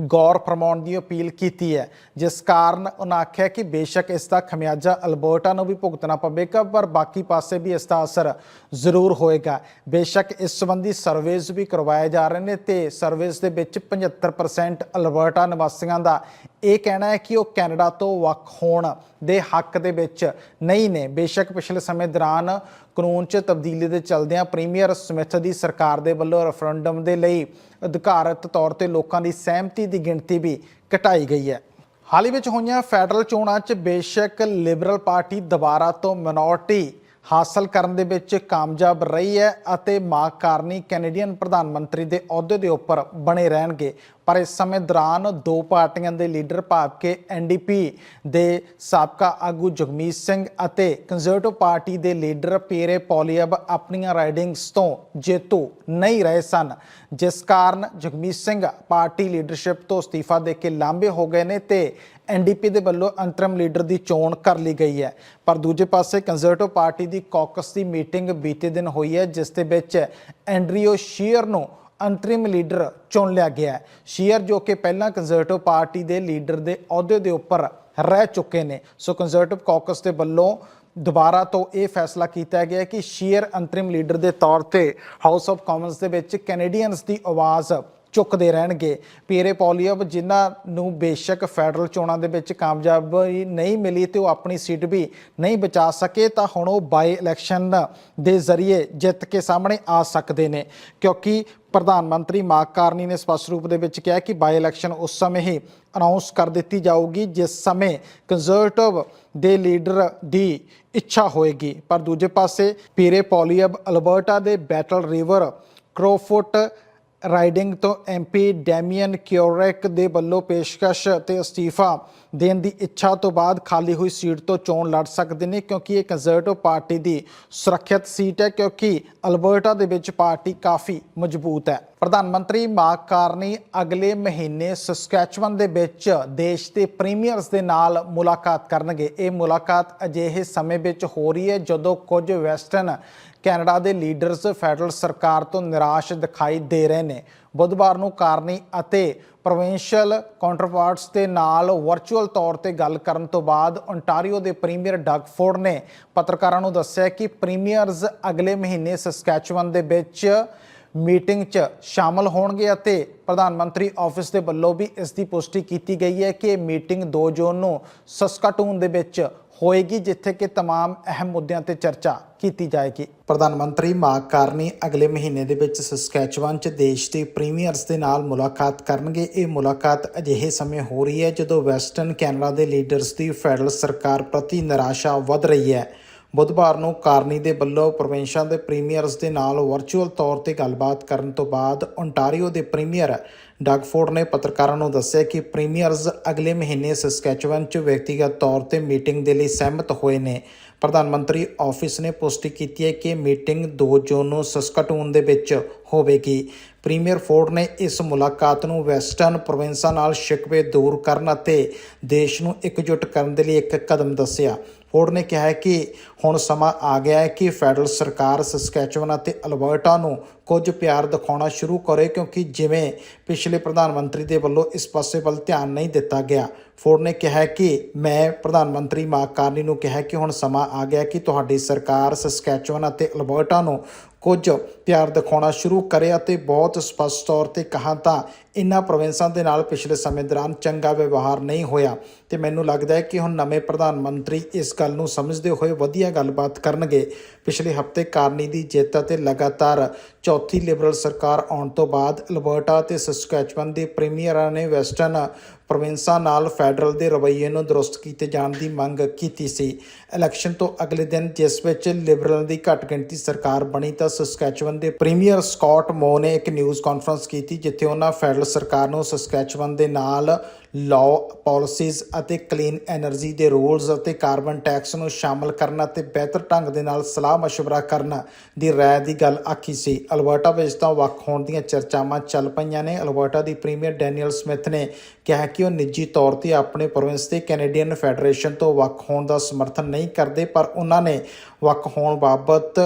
ਗੌਰ ਫਰਮਾਉਣ ਦੀ ਅਪੀਲ ਕੀਤੀ ਹੈ। ਜਿਸ ਕਾਰਨ ਉਹਨਾਂ ਆਖਿਆ ਕਿ ਬੇਸ਼ੱਕ ਇਸ ਦਾ ਖਮਿਆਜਾ ਅਲਬਰਟਾ ਨੂੰ ਵੀ ਭੁਗਤਣਾ ਪਵੇਗਾ, ਪਰ ਬਾਕੀ ਪਾਸੇ ਵੀ ਇਸ ਦਾ ਅਸਰ ਜ਼ਰੂਰ ਹੋਏਗਾ। ਬੇਸ਼ੱਕ ਇਸ ਸੰਬੰਧੀ ਸਰਵੇਜ਼ ਵੀ ਕਰਵਾਏ ਜਾ ਰਹੇ ਨੇ ਤੇ ਸਰਵੇਜ਼ ਦੇ ਵਿੱਚ 75% ਅਲਬਰਟਾ ਨਿਵਾਸੀਆਂ ਦਾ ਇਹ ਕਹਿਣਾ ਹੈ ਕਿ ਉਹ ਕੈਨੇਡਾ ਤੋਂ ਵੱਖ ਹੋਣ ਦੇ ਹੱਕ ਦੇ ਵਿੱਚ ਨਹੀਂ ਨੇ। ਬੇਸ਼ੱਕ ਪਿਛਲੇ ਸਮੇਂ ਦੌਰਾਨ ਕਾਨੂੰਨ 'ਚ ਤਬਦੀਲੀ ਦੇ ਚਲਦਿਆਂ ਪ੍ਰੀਮੀਅਰ ਸਮਿਥ ਦੀ ਸਰਕਾਰ ਦੇ ਵੱਲੋਂ ਰੈਫਰੈਂਡਮ ਦੇ ਲਈ ਅਧਿਕਾਰਤ ਤੌਰ ਤੇ ਲੋਕਾਂ ਦੀ ਸਹਿਮਤੀ ਦੀ ਗਿਣਤੀ ਵੀ ਘਟਾਈ ਗਈ ਹੈ। ਹਾਲ ਹੀ ਵਿੱਚ ਹੋਈਆਂ ਫੈਡਰਲ ਚੋਣਾਂ 'ਚ ਬੇਸ਼ੱਕ ਲਿਬਰਲ ਪਾਰਟੀ ਦੁਬਾਰਾ ਤੋਂ ਮਿਨੋਰਟੀ ਹਾਸਲ ਕਰਨ ਦੇ ਵਿੱਚ ਕਾਮਯਾਬ ਰਹੀ ਹੈ ਅਤੇ ਮਾਰਕ ਕਾਰਨੀ ਕੈਨੇਡੀਅਨ ਪ੍ਰਧਾਨ ਮੰਤਰੀ ਦੇ ਅਹੁਦੇ ਦੇ ਉੱਪਰ ਬਣੇ ਰਹਿਣਗੇ। ਪਰ ਇਸ ਸਮੇਂ ਦੌਰਾਨ ਦੋ ਪਾਰਟੀਆਂ ਦੇ ਲੀਡਰ ਭਾਵ ਕਿ ਐਨਡੀਪੀ ਦੇ ਸਾਬਕਾ ਆਗੂ ਜਗਮੀਤ ਸਿੰਘ ਅਤੇ ਕੰਜ਼ਰਵੇਟਿਵ ਪਾਰਟੀ ਦੇ ਲੀਡਰ ਪੀਰੇ ਪੋਲੀਅਬ ਆਪਣੀਆਂ ਰਾਈਡਿੰਗਸ ਤੋਂ ਜੇਤੂ ਨਹੀਂ ਰਹੇ ਸਨ, ਜਿਸ ਕਾਰਨ ਜਗਮੀਤ ਸਿੰਘ ਪਾਰਟੀ ਲੀਡਰਸ਼ਿਪ ਤੋਂ ਅਸਤੀਫਾ ਦੇ ਕੇ ਲਾਂਬੇ ਹੋ ਗਏ ਨੇ ਤੇ ਐਨਡੀਪੀ ਦੇ ਵੱਲੋਂ ਅੰਤਰਮ ਲੀਡਰ ਦੀ ਚੋਣ ਕਰ ਲਈ ਗਈ ਹੈ। ਪਰ ਦੂਜੇ ਪਾਸੇ ਕੰਜ਼ਰਵੇਟਿਵ ਪਾਰਟੀ ਦੀ ਕਾਕਸ ਦੀ ਮੀਟਿੰਗ ਬੀਤੇ ਦਿਨ ਹੋਈ ਹੈ, ਜਿਸ ਦੇ ਵਿੱਚ ਐਂਡਰੀਓ ਸ਼ੀਅਰ ਨੂੰ ਅੰਤਰਿਮ ਲੀਡਰ ਚੁਣ ਲਿਆ ਗਿਆ ਹੈ। ਸ਼ੀਅਰ ਜੋ ਕਿ ਪਹਿਲਾਂ ਕੰਜ਼ਰਵੇਟਿਵ ਪਾਰਟੀ ਦੇ ਲੀਡਰ ਦੇ ਅਹੁਦੇ ਦੇ ਉੱਪਰ ਰਹਿ ਚੁੱਕੇ ਨੇ। ਸੋ ਕੰਜ਼ਰਵੇਟਿਵ ਕਾਕਸ ਦੇ ਵੱਲੋਂ ਦੁਬਾਰਾ ਤੋਂ ਇਹ ਫੈਸਲਾ ਕੀਤਾ ਗਿਆ ਕਿ ਸ਼ੀਅਰ ਅੰਤਰਿਮ ਲੀਡਰ ਦੇ ਤੌਰ ਤੇ ਹਾਊਸ ਆਫ ਕਾਮਨਸ ਦੇ ਵਿੱਚ ਕੈਨੇਡੀਅਨਸ ਦੀ ਆਵਾਜ਼ ਚੁੱਕਦੇ ਰਹਿਣਗੇ। ਪੀਰੇ ਪੋਲੀਅਬ ਜਿਨ੍ਹਾਂ ਨੂੰ ਬੇਸ਼ੱਕ ਫੈਡਰਲ ਚੋਣਾਂ ਦੇ ਵਿੱਚ ਕਾਮਯਾਬੀ ਨਹੀਂ ਮਿਲੀ ਤੇ ਉਹ ਆਪਣੀ ਸੀਟ ਵੀ ਨਹੀਂ ਬਚਾ ਸਕੇ, ਤਾਂ ਹੁਣ ਉਹ ਬਾਈ ਇਲੈਕਸ਼ਨ ਦੇ ਜ਼ਰੀਏ ਜਿੱਤ ਕੇ ਸਾਹਮਣੇ ਆ ਸਕਦੇ ਨੇ। ਕਿਉਂਕਿ ਪ੍ਰਧਾਨ ਮੰਤਰੀ ਮਾਰਕ ਕਾਰਨੀ ਨੇ ਸਪਸ਼ਟ ਰੂਪ ਦੇ ਵਿੱਚ ਕਿਹਾ ਕਿ ਬਾਈ ਇਲੈਕਸ਼ਨ ਉਸ ਸਮੇਂ ਹੀ ਅਨਾਉਂਸ ਕਰ ਦਿੱਤੀ ਜਾਊਗੀ, ਜਿਸ ਸਮੇਂ ਕੰਜ਼ਰਵੇਟਿਵ ਦੇ ਲੀਡਰ ਦੀ ਇੱਛਾ ਹੋਏਗੀ। ਪਰ ਦੂਜੇ ਪਾਸੇ, ਪੀਰੇ ਪੋਲੀਅਬ ਅਲਬਰਟਾ ਦੇ ਬੈਟਲ ਰਿਵਰ ਕਰੋਫੁੱਟ ਰਾਈਡਿੰਗ ਤੋਂ ਐਮਪੀ ਡੈਮੀਅਨ ਕਿਉਰੈਕ ਦੇ ਵੱਲੋਂ ਪੇਸ਼ਕਸ਼ ਤੇ ਅਸਤੀਫਾ ਦੇਣ ਦੀ ਇੱਛਾ ਤੋਂ ਬਾਅਦ ਖਾਲੀ ਹੋਈ ਸੀਟ ਤੋਂ ਚੋਣ ਲੜ ਸਕਦੇ ਨੇ, ਕਿਉਂਕਿ ਇਹ ਕੰਜ਼ਰਵੇਟਿਵ ਪਾਰਟੀ ਦੀ ਸੁਰੱਖਿਅਤ ਸੀਟ ਹੈ, ਕਿਉਂਕਿ ਅਲਬਰਟਾ ਦੇ ਵਿੱਚ ਪਾਰਟੀ ਕਾਫੀ ਮਜ਼ਬੂਤ ਹੈ। ਪ੍ਰਧਾਨ ਮੰਤਰੀ ਮਾਰਕ ਕਾਰਨੀ ਅਗਲੇ ਮਹੀਨੇ ਸਸਕੈਚਵਨ ਦੇ ਵਿੱਚ ਦੇਸ਼ ਦੇ ਪ੍ਰੀਮੀਅਰਸ ਦੇ ਨਾਲ ਮੁਲਾਕਾਤ ਕਰਨਗੇ। ਇਹ ਮੁਲਾਕਾਤ ਅਜਿਹੇ ਸਮੇਂ ਵਿੱਚ ਹੋ ਰਹੀ ਹੈ, ਜਦੋਂ ਕੁਝ ਵੈਸਟਰਨ ਕੈਨੇਡਾ ਦੇ ਲੀਡਰਸ ਫੈਡਰਲ ਸਰਕਾਰ ਤੋਂ ਨਿਰਾਸ਼ ਦਿਖਾਈ ਦੇ ਰਹੇ ਨੇ। ਬੁੱਧਵਾਰ ਨੂੰ ਕਾਰਨੀ ਅਤੇ ਪ੍ਰੋਵਿੰਸ਼ੀਅਲ ਕਾਉਂਟਰਪਾਰਟਸ ਦੇ ਨਾਲ ਵਰਚੁਅਲ ਤੌਰ ਤੇ ਗੱਲ ਕਰਨ ਤੋਂ ਬਾਅਦ ਓਨਟਾਰੀਓ ਦੇ ਪ੍ਰੀਮੀਅਰ ਡਗ ਫੋਰਡ ਨੇ ਪੱਤਰਕਾਰਾਂ ਨੂੰ ਦੱਸਿਆ ਕਿ ਪ੍ਰੀਮੀਅਰਸ ਅਗਲੇ ਮਹੀਨੇ ਸਸਕੈਚੁਅਨ ਦੇ ਵਿੱਚ ਮੀਟਿੰਗ 'ਚ ਸ਼ਾਮਲ ਹੋਣਗੇ ਅਤੇ ਪ੍ਰਧਾਨ ਮੰਤਰੀ ਆਫਿਸ ਦੇ ਵੱਲੋਂ ਵੀ ਇਸ ਦੀ ਪੁਸ਼ਟੀ ਕੀਤੀ ਗਈ ਹੈ ਕਿ ਇਹ ਮੀਟਿੰਗ 2 ਜੂਨ ਨੂੰ ਸਸਕਾਟੂਨ ਦੇ ਵਿੱਚ ਹੋਏਗੀ ਜਿੱਥੇ ਕਿ तमाम ਅਹਿਮ ਮੁੱਦਿਆਂ ਤੇ ਚਰਚਾ ਕੀਤੀ ਜਾਏਗੀ ਪ੍ਰਧਾਨ ਮੰਤਰੀ ਮਾਰਕ ਕਾਰਨੀ ਅਗਲੇ ਮਹੀਨੇ ਦੇ ਵਿੱਚ ਸਸਕੈਚੁਅਨ 'ਚ ਦੇਸ਼ ਦੇ ਪ੍ਰੀਮੀਅਰਸ ਦੇ ਨਾਲ ਮੁਲਾਕਾਤ ਕਰਨਗੇ ਇਹ ਮੁਲਾਕਾਤ ਅਜਿਹੇ ਸਮੇਂ ਹੋ ਰਹੀ ਹੈ ਜਦੋਂ ਵੈਸਟਰਨ ਕੈਨੇਡਾ ਦੇ ਲੀਡਰਸ ਦੀ ਫੈਡਰਲ ਸਰਕਾਰ ਪ੍ਰਤੀ ਨਿਰਾਸ਼ਾ ਵਧ ਰਹੀ ਹੈ ਬੁੱਧਵਾਰ ਨੂੰ ਕਾਰਨੀ ਦੇ ਵੱਲੋਂ ਪ੍ਰੋਵਿੰਸ਼ਾਂ ਦੇ ਪ੍ਰੀਮੀਅਰਸ ਦੇ ਨਾਲ ਵਰਚੁਅਲ ਤੌਰ ਤੇ ਗੱਲਬਾਤ ਕਰਨ ਤੋਂ ਬਾਅਦ ਓਨਟਾਰੀਓ ਦੇ ਪ੍ਰੀਮੀਅਰ ਡਗਫੋਰਡ ਨੇ ਪੱਤਰਕਾਰਾਂ ਨੂੰ ਦੱਸਿਆ ਕਿ ਪ੍ਰੀਮੀਅਰਸ ਅਗਲੇ ਮਹੀਨੇ ਸਸਕੈਚੁਅਨ 'ਚ ਵਿਅਕਤੀਗਤ ਤੌਰ ਤੇ ਮੀਟਿੰਗ ਦੇ ਲਈ ਸਹਿਮਤ ਹੋਏ ਨੇ। ਪ੍ਰਧਾਨ ਮੰਤਰੀ ਆਫਿਸ ਨੇ ਪੁਸ਼ਟੀ ਕੀਤੀ ਹੈ ਕਿ ਮੀਟਿੰਗ 2 ਜੂਨ ਨੂੰ ਸਸਕਟੂਨ ਦੇ ਵਿੱਚ ਹੋਵੇਗੀ। ਪ੍ਰੀਮੀਅਰ ਫੋਰਡ ਨੇ ਇਸ ਮੁਲਾਕਾਤ ਨੂੰ ਵੈਸਟਰਨ ਪ੍ਰੋਵਿੰਸਾਂ ਨਾਲ ਸ਼ਿਕਵੇ ਦੂਰ ਕਰਨ ਅਤੇ ਦੇਸ਼ ਨੂੰ ਇਕਜੁੱਟ ਕਰਨ ਦੇ ਲਈ ਇੱਕ ਕਦਮ ਦੱਸਿਆ। ਫੋਰਡ ਨੇ ਕਿਹਾ ਹੈ ਕਿ ਹੁਣ ਸਮਾਂ ਆ ਗਿਆ ਹੈ ਕਿ ਫੈਡਰਲ ਸਰਕਾਰ ਸਸਕੈਚੁਅਨ ਅਤੇ ਅਲਬਰਟਾ ਨੂੰ ਕੁਝ ਪਿਆਰ ਦਿਖਾਉਣਾ ਸ਼ੁਰੂ ਕਰੇ ਕਿਉਂਕਿ ਜਿਵੇਂ ਪਿਛਲੇ ਪ੍ਰਧਾਨ ਮੰਤਰੀ ਦੇ ਵੱਲੋਂ ਇਸ ਪਾਸੇ ਵੱਲ ਧਿਆਨ ਨਹੀਂ ਦਿੱਤਾ ਗਿਆ। ਫੋਰਡ ਨੇ ਕਿਹਾ ਕਿ ਮੈਂ ਪ੍ਰਧਾਨ ਮੰਤਰੀ ਮਾਰਕ ਕਾਰਨੀ ਨੂੰ ਕਿਹਾ ਕਿ ਹੁਣ ਸਮਾਂ ਆ ਗਿਆ ਕਿ ਤੁਹਾਡੀ ਸਰਕਾਰ ਸਸਕੈਚੁਅਨ ਅਤੇ ਅਲਬਰਟਾ ਨੂੰ ਕੁਝ ਪਿਆਰ ਦਿਖਾਉਣਾ ਸ਼ੁਰੂ ਕਰਿਆ ਅਤੇ ਬਹੁਤ ਸਪਸ਼ਟ ਤੌਰ ਤੇ ਕਹਾਂ ਤਾਂ ਇਨ੍ਹਾਂ ਪ੍ਰੋਵਿੰਸਾਂ ਦੇ ਨਾਲ ਪਿਛਲੇ ਸਮੇਂ ਦੌਰਾਨ ਚੰਗਾ ਵਿਵਹਾਰ ਨਹੀਂ ਹੋਇਆ ਤੇ ਮੈਨੂੰ ਲੱਗਦਾ ਹੈ ਕਿ ਹੁਣ ਨਵੇਂ ਪ੍ਰਧਾਨ ਮੰਤਰੀ ਇਸ ਗੱਲ ਨੂੰ ਸਮਝਦੇ ਹੋਏ ਵਧੀਆ ਗੱਲਬਾਤ ਕਰਨਗੇ। ਪਿਛਲੇ ਹਫ਼ਤੇ ਕਾਰਨੀ ਦੀ ਜਿੱਤ ਅਤੇ ਲਗਾਤਾਰ ਚੌਥੀ ਲਿਬਰਲ ਸਰਕਾਰ ਆਉਣ ਤੋਂ ਬਾਅਦ ਅਲਬਰਟਾ ਤੇ ਸਸਕੈਚਵਨ ਦੇ ਪ੍ਰੀਮੀਅਰਾਂ ਨੇ ਵੈਸਟਰਨ ਪ੍ਰੋਵਿੰਸਾਂ ਨਾਲ ਫੈਡਰਲ ਦੇ ਰਵੱਈਏ ਨੂੰ ਦਰੁਸਤ ਕੀਤੇ ਜਾਣ ਦੀ ਮੰਗ ਕੀਤੀ ਸੀ। ਇਲੈਕਸ਼ਨ ਤੋਂ ਅਗਲੇ ਦਿਨ ਜਿਸ ਵਿੱਚ ਲਿਬਰਲ ਦੀ ਘੱਟ ਗਿਣਤੀ ਸਰਕਾਰ ਬਣੀ ਤਾਂ ਸਸਕੈਚਵਨ ਸਕੈਚਵਨ ਦੇ ਪ੍ਰੀਮੀਅਰ ਸਕਾਟ ਮੋ ਨੇ ਇੱਕ ਨਿਊਜ਼ ਕਾਨਫਰੰਸ ਕੀਤੀ, ਜਿੱਥੇ ਉਹਨਾਂ ਫੈਡਰਲ ਸਰਕਾਰ ਨੂੰ ਸਕੈਚਵਨ ਦੇ ਨਾਲ ਲਾਅ ਪਾਲਿਸੀਜ਼ ਅਤੇ ਕਲੀਨ એનર્ਜੀ ਦੇ ਰੂਲਸ ਅਤੇ ਕਾਰਬਨ ਟੈਕਸ ਨੂੰ ਸ਼ਾਮਲ ਕਰਨਾ ਤੇ ਬਿਹਤਰ ਢੰਗ ਦੇ ਨਾਲ ਸਲਾਹ مشਵਰਾ ਕਰਨਾ ਦੀ ਰਾਏ ਦੀ ਗੱਲ ਆਖੀ ਸੀ। ਅਲਬਰਟਾ ਵਿੱਚ ਤਾਂ ਵੱਖ ਹੋਣ ਦੀਆਂ ਚਰਚਾਵਾਂ ਚੱਲ ਪਈਆਂ ਨੇ। ਅਲਬਰਟਾ ਦੀ ਪ੍ਰੀਮੀਅਰ ਡੈਨੀਅਲ ਸਮਿਥ ਨੇ ਕਿਹਾ ਕਿ ਉਹ ਨਿੱਜੀ ਤੌਰ ਤੇ ਆਪਣੇ ਪ੍ਰੋਵਿੰਸ ਦੇ ਕੈਨੇਡੀਅਨ ਫੈਡਰੇਸ਼ਨ ਤੋਂ ਵੱਖ ਹੋਣ ਦਾ ਸਮਰਥਨ ਨਹੀਂ ਕਰਦੇ, ਪਰ ਉਹਨਾਂ ਨੇ ਵੱਖ ਹੋਣ ਬਾਬਤ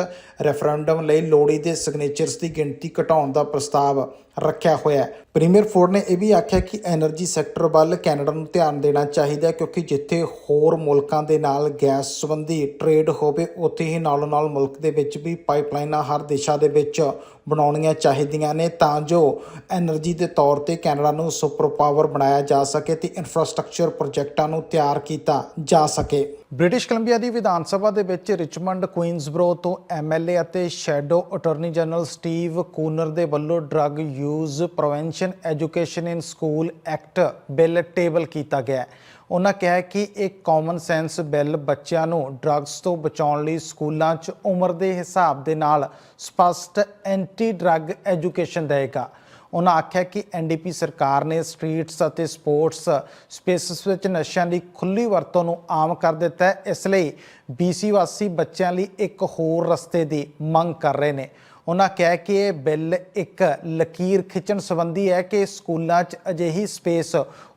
ਰੈਫਰੈਂਡਮ ਲਈ ਲੋੜੀ ਦੇ ਸਿਗਨੇਚਰਸ ਦੀ ਗਿਣਤੀ ਘਟਾਉਣ ਦਾ ਪ੍ਰਸਤਾਵ ਰੱਖਿਆ ਹੋਇਆ ਪ੍ਰੀਮੀਅਰ ਫੋਰਡ ਨੇ ਇਹ ਵੀ ਆਖਿਆ ਕਿ ਐਨਰਜੀ ਸੈਕਟਰ ਵੱਲ ਕੈਨੇਡਾ ਨੂੰ ਧਿਆਨ ਦੇਣਾ ਚਾਹੀਦਾ ਕਿਉਂਕਿ ਜਿੱਥੇ ਹੋਰ ਮੁਲਕਾਂ ਦੇ ਨਾਲ ਗੈਸ ਸੰਬੰਧੀ ਟ੍ਰੇਡ ਹੋਵੇ, ਉੱਥੇ ਹੀ ਨਾਲੋਂ ਨਾਲ ਮੁਲਕ ਦੇ ਵਿੱਚ ਵੀ ਪਾਈਪਲਾਈਨਾਂ ਹਰ ਦਿਸ਼ਾ ਦੇ ਵਿੱਚ ਬਣਾਉਣੀਆਂ ਚਾਹੀਦੀਆਂ ਨੇ ਤਾਂ ਜੋ ਐਨਰਜੀ ਦੇ ਤੌਰ ਤੇ ਕੈਨੇਡਾ ਨੂੰ ਸੁਪਰ ਪਾਵਰ ਬਣਾਇਆ ਜਾ ਸਕੇ ਤੇ ਇਨਫਰਾਸਟ੍ਰਕਚਰ ਪ੍ਰੋਜੈਕਟਾਂ ਨੂੰ ਤਿਆਰ ਕੀਤਾ ਜਾ ਸਕੇ। ਬ੍ਰਿਟਿਸ਼ ਕੋਲੰਬੀਆ ਦੀ ਵਿਧਾਨ ਸਭਾ ਦੇ ਵਿੱਚ ਰਿਚਮੰਡ ਕੁਈਨਸਬਰੋ ਤੋਂ ਐਮਐਲਏ ਅਤੇ shadow attorney general Steve Kooner ਦੇ ਵੱਲੋਂ drug use prevention education in school act bill table ਕੀਤਾ ਗਿਆ ਹੈ। ਉਹਨਾਂ ਕਿਹਾ ਕਿ ਇਹ ਕਾਮਨ ਸੈਂਸ ਬਿੱਲ ਬੱਚਿਆਂ ਨੂੰ ਡਰੱਗਸ ਤੋਂ ਬਚਾਉਣ ਲਈ ਸਕੂਲਾਂ 'ਚ ਉਮਰ ਦੇ ਹਿਸਾਬ ਦੇ ਨਾਲ ਸਪਸ਼ਟ ਐਂਟੀ ਡਰੱਗ ਐਜੂਕੇਸ਼ਨ ਦੇਵੇਗਾ। ਉਹਨਾਂ ਆਖਿਆ ਕਿ ਐਨਡੀਪੀ ਸਰਕਾਰ ਨੇ ਸਟਰੀਟਸ ਅਤੇ ਸਪੋਰਟਸ ਸਪੇਸਸ ਵਿੱਚ ਨਸ਼ਿਆਂ ਦੀ ਖੁੱਲੀ ਵਰਤੋਂ ਨੂੰ ਆਮ ਕਰ ਦਿੱਤਾ ਹੈ। ਇਸ ਲਈ ਬੀਸੀ ਵਾਸੀ ਬੱਚਿਆਂ ਲਈ ਇੱਕ ਹੋਰ ਰਸਤੇ ਦੀ ਮੰਗ ਕਰ ਰਹੇ ਨੇ। ਉਹਨਾਂ ਕਿਹਾ ਕਿ ਇਹ ਬਿੱਲ ਇੱਕ ਲਕੀਰ ਖਿੱਚਣ ਸੰਬੰਧੀ ਹੈ ਕਿ ਸਕੂਲਾਂ 'ਚ ਅਜਿਹੀ ਸਪੇਸ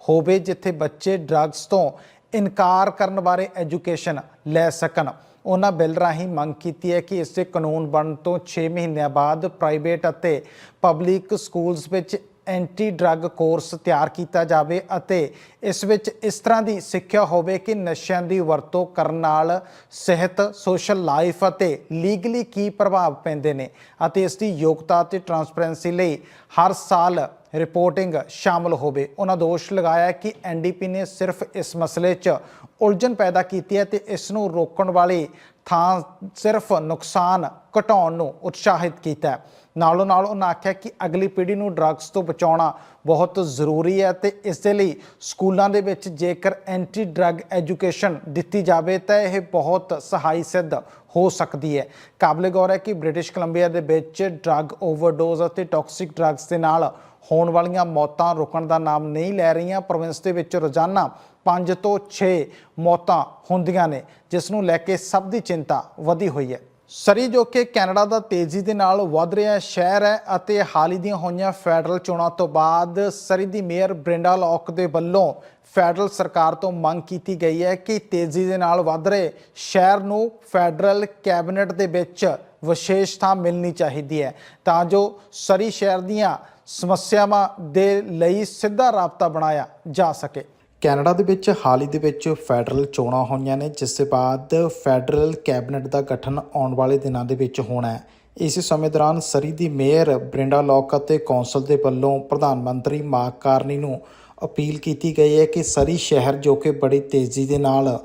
ਹੋਵੇ ਜਿੱਥੇ ਬੱਚੇ ਡਰੱਗਸ ਤੋਂ ਇਨਕਾਰ ਕਰਨ ਬਾਰੇ ਐਜੂਕੇਸ਼ਨ ਲੈ ਸਕਣ। ਉਹਨਾਂ ਬਿੱਲ ਰਾਹੀਂ ਮੰਗ ਕੀਤੀ ਹੈ ਕਿ ਇਸੇ ਕਾਨੂੰਨ ਬਣਨ ਤੋਂ 6 ਮਹੀਨਿਆਂ ਬਾਅਦ ਪ੍ਰਾਈਵੇਟ ਅਤੇ ਪਬਲਿਕ ਸਕੂਲਸ ਵਿੱਚ ਐਂਟੀ ਡਰੱਗ ਕੋਰਸ ਤਿਆਰ ਕੀਤਾ ਜਾਵੇ ਅਤੇ ਇਸ ਵਿੱਚ ਇਸ ਤਰ੍ਹਾਂ ਦੀ ਸਿੱਖਿਆ ਹੋਵੇ ਕਿ ਨਸ਼ਿਆਂ ਦੀ ਵਰਤੋਂ ਕਰਨ ਨਾਲ ਸਿਹਤ ਸੋਸ਼ਲ ਲਾਈਫ ਅਤੇ ਲੀਗਲੀ ਕੀ ਪ੍ਰਭਾਵ ਪੈਂਦੇ ਨੇ ਅਤੇ ਇਸ ਦੀ ਯੋਗਤਾ ਅਤੇ ਟਰਾਂਸਪੇਰੈਂਸੀ ਲਈ ਹਰ ਸਾਲ ਰਿਪੋਰਟਿੰਗ ਸ਼ਾਮਲ ਹੋਵੇ। ਉਹਨਾਂ ਦੋਸ਼ ਲਗਾਇਆ ਕਿ ਐਨਡੀਪੀ ਨੇ ਸਿਰਫ ਇਸ ਮਸਲੇ 'ਚ ਉਲਝਣ ਪੈਦਾ ਕੀਤੀ ਹੈ ਤੇ ਇਸ ਨੂੰ ਰੋਕਣ ਵਾਲੀ ਥਾਂ ਸਿਰਫ ਨੁਕਸਾਨ ਘਟਾਉਣ ਨੂੰ ਉਤਸ਼ਾਹਿਤ ਕੀਤਾ ਹੈ। ਨਾਲੋਂ ਨਾਲ ਉਹਨਾਂ ਆਖਿਆ ਕਿ ਅਗਲੀ ਪੀੜ੍ਹੀ ਨੂੰ ਡਰੱਗਸ ਤੋਂ ਬਚਾਉਣਾ ਬਹੁਤ ਜ਼ਰੂਰੀ ਹੈ ਤੇ ਇਸ ਦੇ ਲਈ ਸਕੂਲਾਂ ਦੇ ਵਿੱਚ ਜੇਕਰ ਐਂਟੀ ਡਰੱਗ ਐਜੂਕੇਸ਼ਨ ਦਿੱਤੀ ਜਾਵੇ ਤਾਂ ਇਹ ਬਹੁਤ ਸਹਾਈ ਸਿੱਧ ਹੋ ਸਕਦੀ ਹੈ। ਕਾਬਲੇ ਗੌਰ ਹੈ ਕਿ ਬ੍ਰਿਟਿਸ਼ ਕੋਲੰਬੀਆ ਦੇ ਵਿੱਚ ਡਰੱਗ ਓਵਰਡੋਜ਼ ਅਤੇ ਟਾਕਸਿਕ ਡਰੱਗਸ ਦੇ ਨਾਲ ਹੋਣ ਵਾਲੀਆਂ ਮੌਤਾਂ ਰੁਕਣ ਦਾ ਨਾਮ ਨਹੀਂ ਲੈ ਰਹੀਆਂ। ਪ੍ਰੋਵਿੰਸ ਦੇ ਵਿੱਚ ਰੋਜ਼ਾਨਾ 5 ਤੋਂ 6 ਮੌਤਾਂ ਹੁੰਦੀਆਂ ਨੇ, ਜਿਸ ਨੂੰ ਲੈ ਕੇ ਸਭ ਦੀ ਚਿੰਤਾ ਵਧੀ ਹੋਈ ਹੈ। ਸਰੀ ਜੋ ਕਿ ਕੈਨੇਡਾ ਦਾ ਤੇਜ਼ੀ ਦੇ ਨਾਲ ਵੱਧ ਰਿਹਾ ਸ਼ਹਿਰ ਹੈ ਅਤੇ ਹਾਲ ਹੀ ਦੀਆਂ ਹੋਈਆਂ ਫੈਡਰਲ ਚੋਣਾਂ ਤੋਂ ਬਾਅਦ ਸਰੀ ਦੀ ਮੇਅਰ ਬ੍ਰਿੰਡਾ ਲੌਕ ਦੇ ਵੱਲੋਂ ਫੈਡਰਲ ਸਰਕਾਰ ਤੋਂ ਮੰਗ ਕੀਤੀ ਗਈ ਹੈ ਕਿ ਤੇਜ਼ੀ ਦੇ ਨਾਲ ਵੱਧ ਰਹੇ ਸ਼ਹਿਰ ਨੂੰ ਫੈਡਰਲ ਕੈਬਨਿਟ ਦੇ ਵਿੱਚ ਵਿਸ਼ੇਸ਼ ਥਾਂ ਮਿਲਣੀ ਚਾਹੀਦੀ ਹੈ। ਤਾਂ ਜੋ ਸਰੀ ਸ਼ਹਿਰ ਦੀਆਂ ਸਮੱਸਿਆਵਾਂ ਦੇ ਲਈ ਸਿੱਧਾ ਰਾਬਤਾ ਬਣਾਇਆ ਜਾ ਸਕੇ। ਕੈਨੇਡਾ ਦੇ ਵਿੱਚ, ਹਾਲ ਹੀ ਦੇ ਵਿੱਚ ਫੈਡਰਲ ਚੋਣਾਂ ਹੋਈਆਂ ਨੇ, ਜਿਸ ਦੇ ਬਾਅਦ ਫੈਡਰਲ ਕੈਬਨਿਟ ਦਾ ਗਠਨ ਆਉਣ ਵਾਲੇ ਦਿਨਾਂ ਦੇ ਵਿੱਚ ਹੋਣਾ ਹੈ। ਇਸੇ ਸਮੇਂ ਦੌਰਾਨ ਸਰੀ ਦੀ ਮੇਅਰ ਬ੍ਰਿੰਡਾ ਲੌਕ ਅਤੇ ਕੌਂਸਲ ਦੇ ਵੱਲੋਂ ਪ੍ਰਧਾਨ ਮੰਤਰੀ ਮਾਰਕ ਕਾਰਨੀ ਨੂੰ ਅਪੀਲ ਕੀਤੀ ਗਈ ਹੈ ਕਿ ਸਰੀ ਸ਼ਹਿਰ, ਜੋ ਕਿ ਬੜੀ ਤੇਜ਼ੀ ਦੇ ਨਾਲ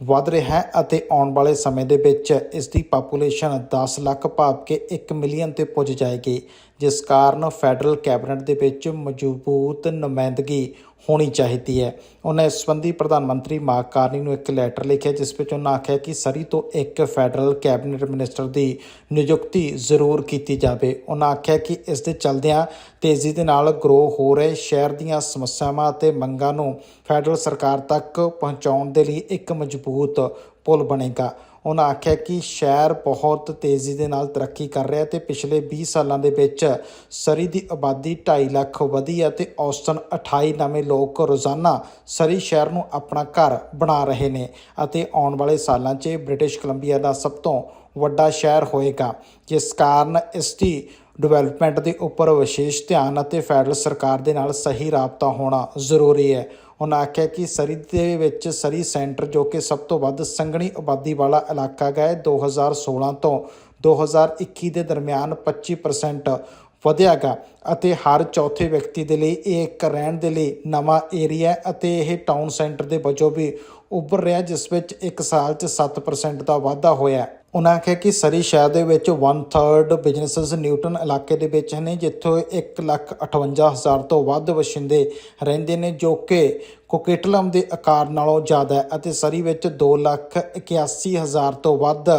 ਵੱਧ ਰਿਹਾ ਹੈ ਅਤੇ ਆਉਣ ਵਾਲੇ ਸਮੇਂ ਦੇ ਵਿੱਚ ਇਸ ਦੀ ਪਾਪੂਲੇਸ਼ਨ 10 ਲੱਖ ਭਾਵ ਕਿ 1 ਮਿਲੀਅਨ ਤੇ ਪੁੱਜ ਜਾਏਗੀ। ਜਿਸ ਕਾਰਨ ਫੈਡਰਲ ਕੈਬਨਿਟ ਦੇ ਵਿੱਚ ਮਜ਼ਬੂਤ ਨੁਮਾਇੰਦਗੀ ਹੋਣੀ ਚਾਹੀਦੀ ਹੈ। ਉਹਨਾਂ ਇਸ ਸੰਬੰਧੀ ਪ੍ਰਧਾਨ ਮੰਤਰੀ ਮਾਰਕ ਕਾਰਨੀ ਨੂੰ ਇੱਕ ਲੈਟਰ ਲਿਖਿਆ, ਜਿਸ ਵਿੱਚ ਉਹਨਾਂ ਆਖਿਆ ਕਿ ਸਰੀ ਤੋਂ ਇੱਕ ਫੈਡਰਲ ਕੈਬਨਿਟ ਮਿਨਿਸਟਰ ਦੀ ਨਿਯੁਕਤੀ ਜ਼ਰੂਰ ਕੀਤੀ ਜਾਵੇ। ਉਹਨਾਂ ਆਖਿਆ ਕਿ ਇਸ ਦੇ ਚਲਦਿਆਂ ਤੇਜ਼ੀ ਦੇ ਨਾਲ ਗਰੋ ਹੋ ਰਹੇ ਸ਼ਹਿਰ ਦੀਆਂ ਸਮੱਸਿਆਵਾਂ ਅਤੇ ਮੰਗਾਂ ਨੂੰ ਫੈਡਰਲ ਸਰਕਾਰ ਤੱਕ ਪਹੁੰਚਾਉਣ ਦੇ ਲਈ ਇੱਕ ਮਜ਼ਬੂਤ ਪੁਲ ਬਣੇਗਾ। ਉਹਨਾਂ ਆਖਿਆ ਕਿ ਸ਼ਹਿਰ ਬਹੁਤ ਤੇਜ਼ੀ ਦੇ ਨਾਲ ਤਰੱਕੀ ਕਰ ਰਿਹਾ ਤੇ ਪਿਛਲੇ 20 ਸਾਲਾਂ ਦੇ ਵਿੱਚ ਸਰੀ ਦੀ ਆਬਾਦੀ 2.5 ਲੱਖ ਵਧੀ ਹੈ ਤੇ ਔਸਤਨ 28 ਨਵੇਂ ਲੋਕ ਰੋਜ਼ਾਨਾ ਸਰੀ ਸ਼ਹਿਰ ਨੂੰ ਆਪਣਾ ਘਰ ਬਣਾ ਰਹੇ ਨੇ ਅਤੇ ਆਉਣ ਵਾਲੇ ਸਾਲਾਂ 'ਚ ਬ੍ਰਿਟਿਸ਼ ਕੋਲੰਬੀਆ ਦਾ ਸਭ ਤੋਂ ਵੱਡਾ ਸ਼ਹਿਰ ਹੋਏਗਾ। ਜਿਸ ਕਾਰਨ ਇਸ ਦੀ ਡਿਵੈਲਪਮੈਂਟ ਦੇ ਉੱਪਰ ਵਿਸ਼ੇਸ਼ ਧਿਆਨ ਅਤੇ ਫੈਡਰਲ ਸਰਕਾਰ ਦੇ ਨਾਲ ਸਹੀ ਰਾਬਤਾ ਹੋਣਾ ਜ਼ਰੂਰੀ ਹੈ। ਉਹਨਾਂ ਆਖਿਆ ਕਿ ਸਰੀ ਦੇ ਵਿੱਚ ਸਰੀ ਸੈਂਟਰ ਜੋ ਕਿ ਸਭ ਤੋਂ ਵੱਧ ਸੰਘਣੀ ਆਬਾਦੀ ਵਾਲਾ ਇਲਾਕਾ ਗਾ ਹੈ 2016 ਤੋਂ 2021 ਦੇ ਦਰਮਿਆਨ 25% ਵਧਿਆਗਾ ਅਤੇ ਹਰ ਚੌਥੇ ਵਿਅਕਤੀ ਦੇ ਲਈ ਇਹ ਇੱਕ ਰਹਿਣ ਦੇ ਲਈ ਨਵਾਂ ਏਰੀਆ ਅਤੇ ਇਹ ਟਾਊਨ ਸੈਂਟਰ ਦੇ ਵਜੋਂ ਵੀ ਉੱਭਰ ਰਿਹਾ ਜਿਸ ਵਿੱਚ ਇੱਕ ਸਾਲ 'ਚ 7% ਦਾ ਵਾਧਾ ਹੋਇਆ ਉਹਨਾਂ ਆਖਿਆ ਕਿ ਸਰੀ ਸ਼ਹਿਰ ਦੇ ਵਿੱਚ 1/3 ਬਿਜ਼ਨੈਸਸ ਨਿਊਟਨ ਇਲਾਕੇ ਦੇ ਵਿੱਚ ਨੇ, ਜਿੱਥੋਂ 158000 ਤੋਂ ਵੱਧ ਵਸਿੰਦੇ ਰਹਿੰਦੇ ਨੇ, ਜੋ ਕਿ ਕੋਕੇਟਲਮ ਦੇ ਆਕਾਰ ਨਾਲੋਂ ਜ਼ਿਆਦਾ ਹੈ ਅਤੇ ਸਰੀ ਵਿੱਚ 281000 ਤੋਂ ਵੱਧ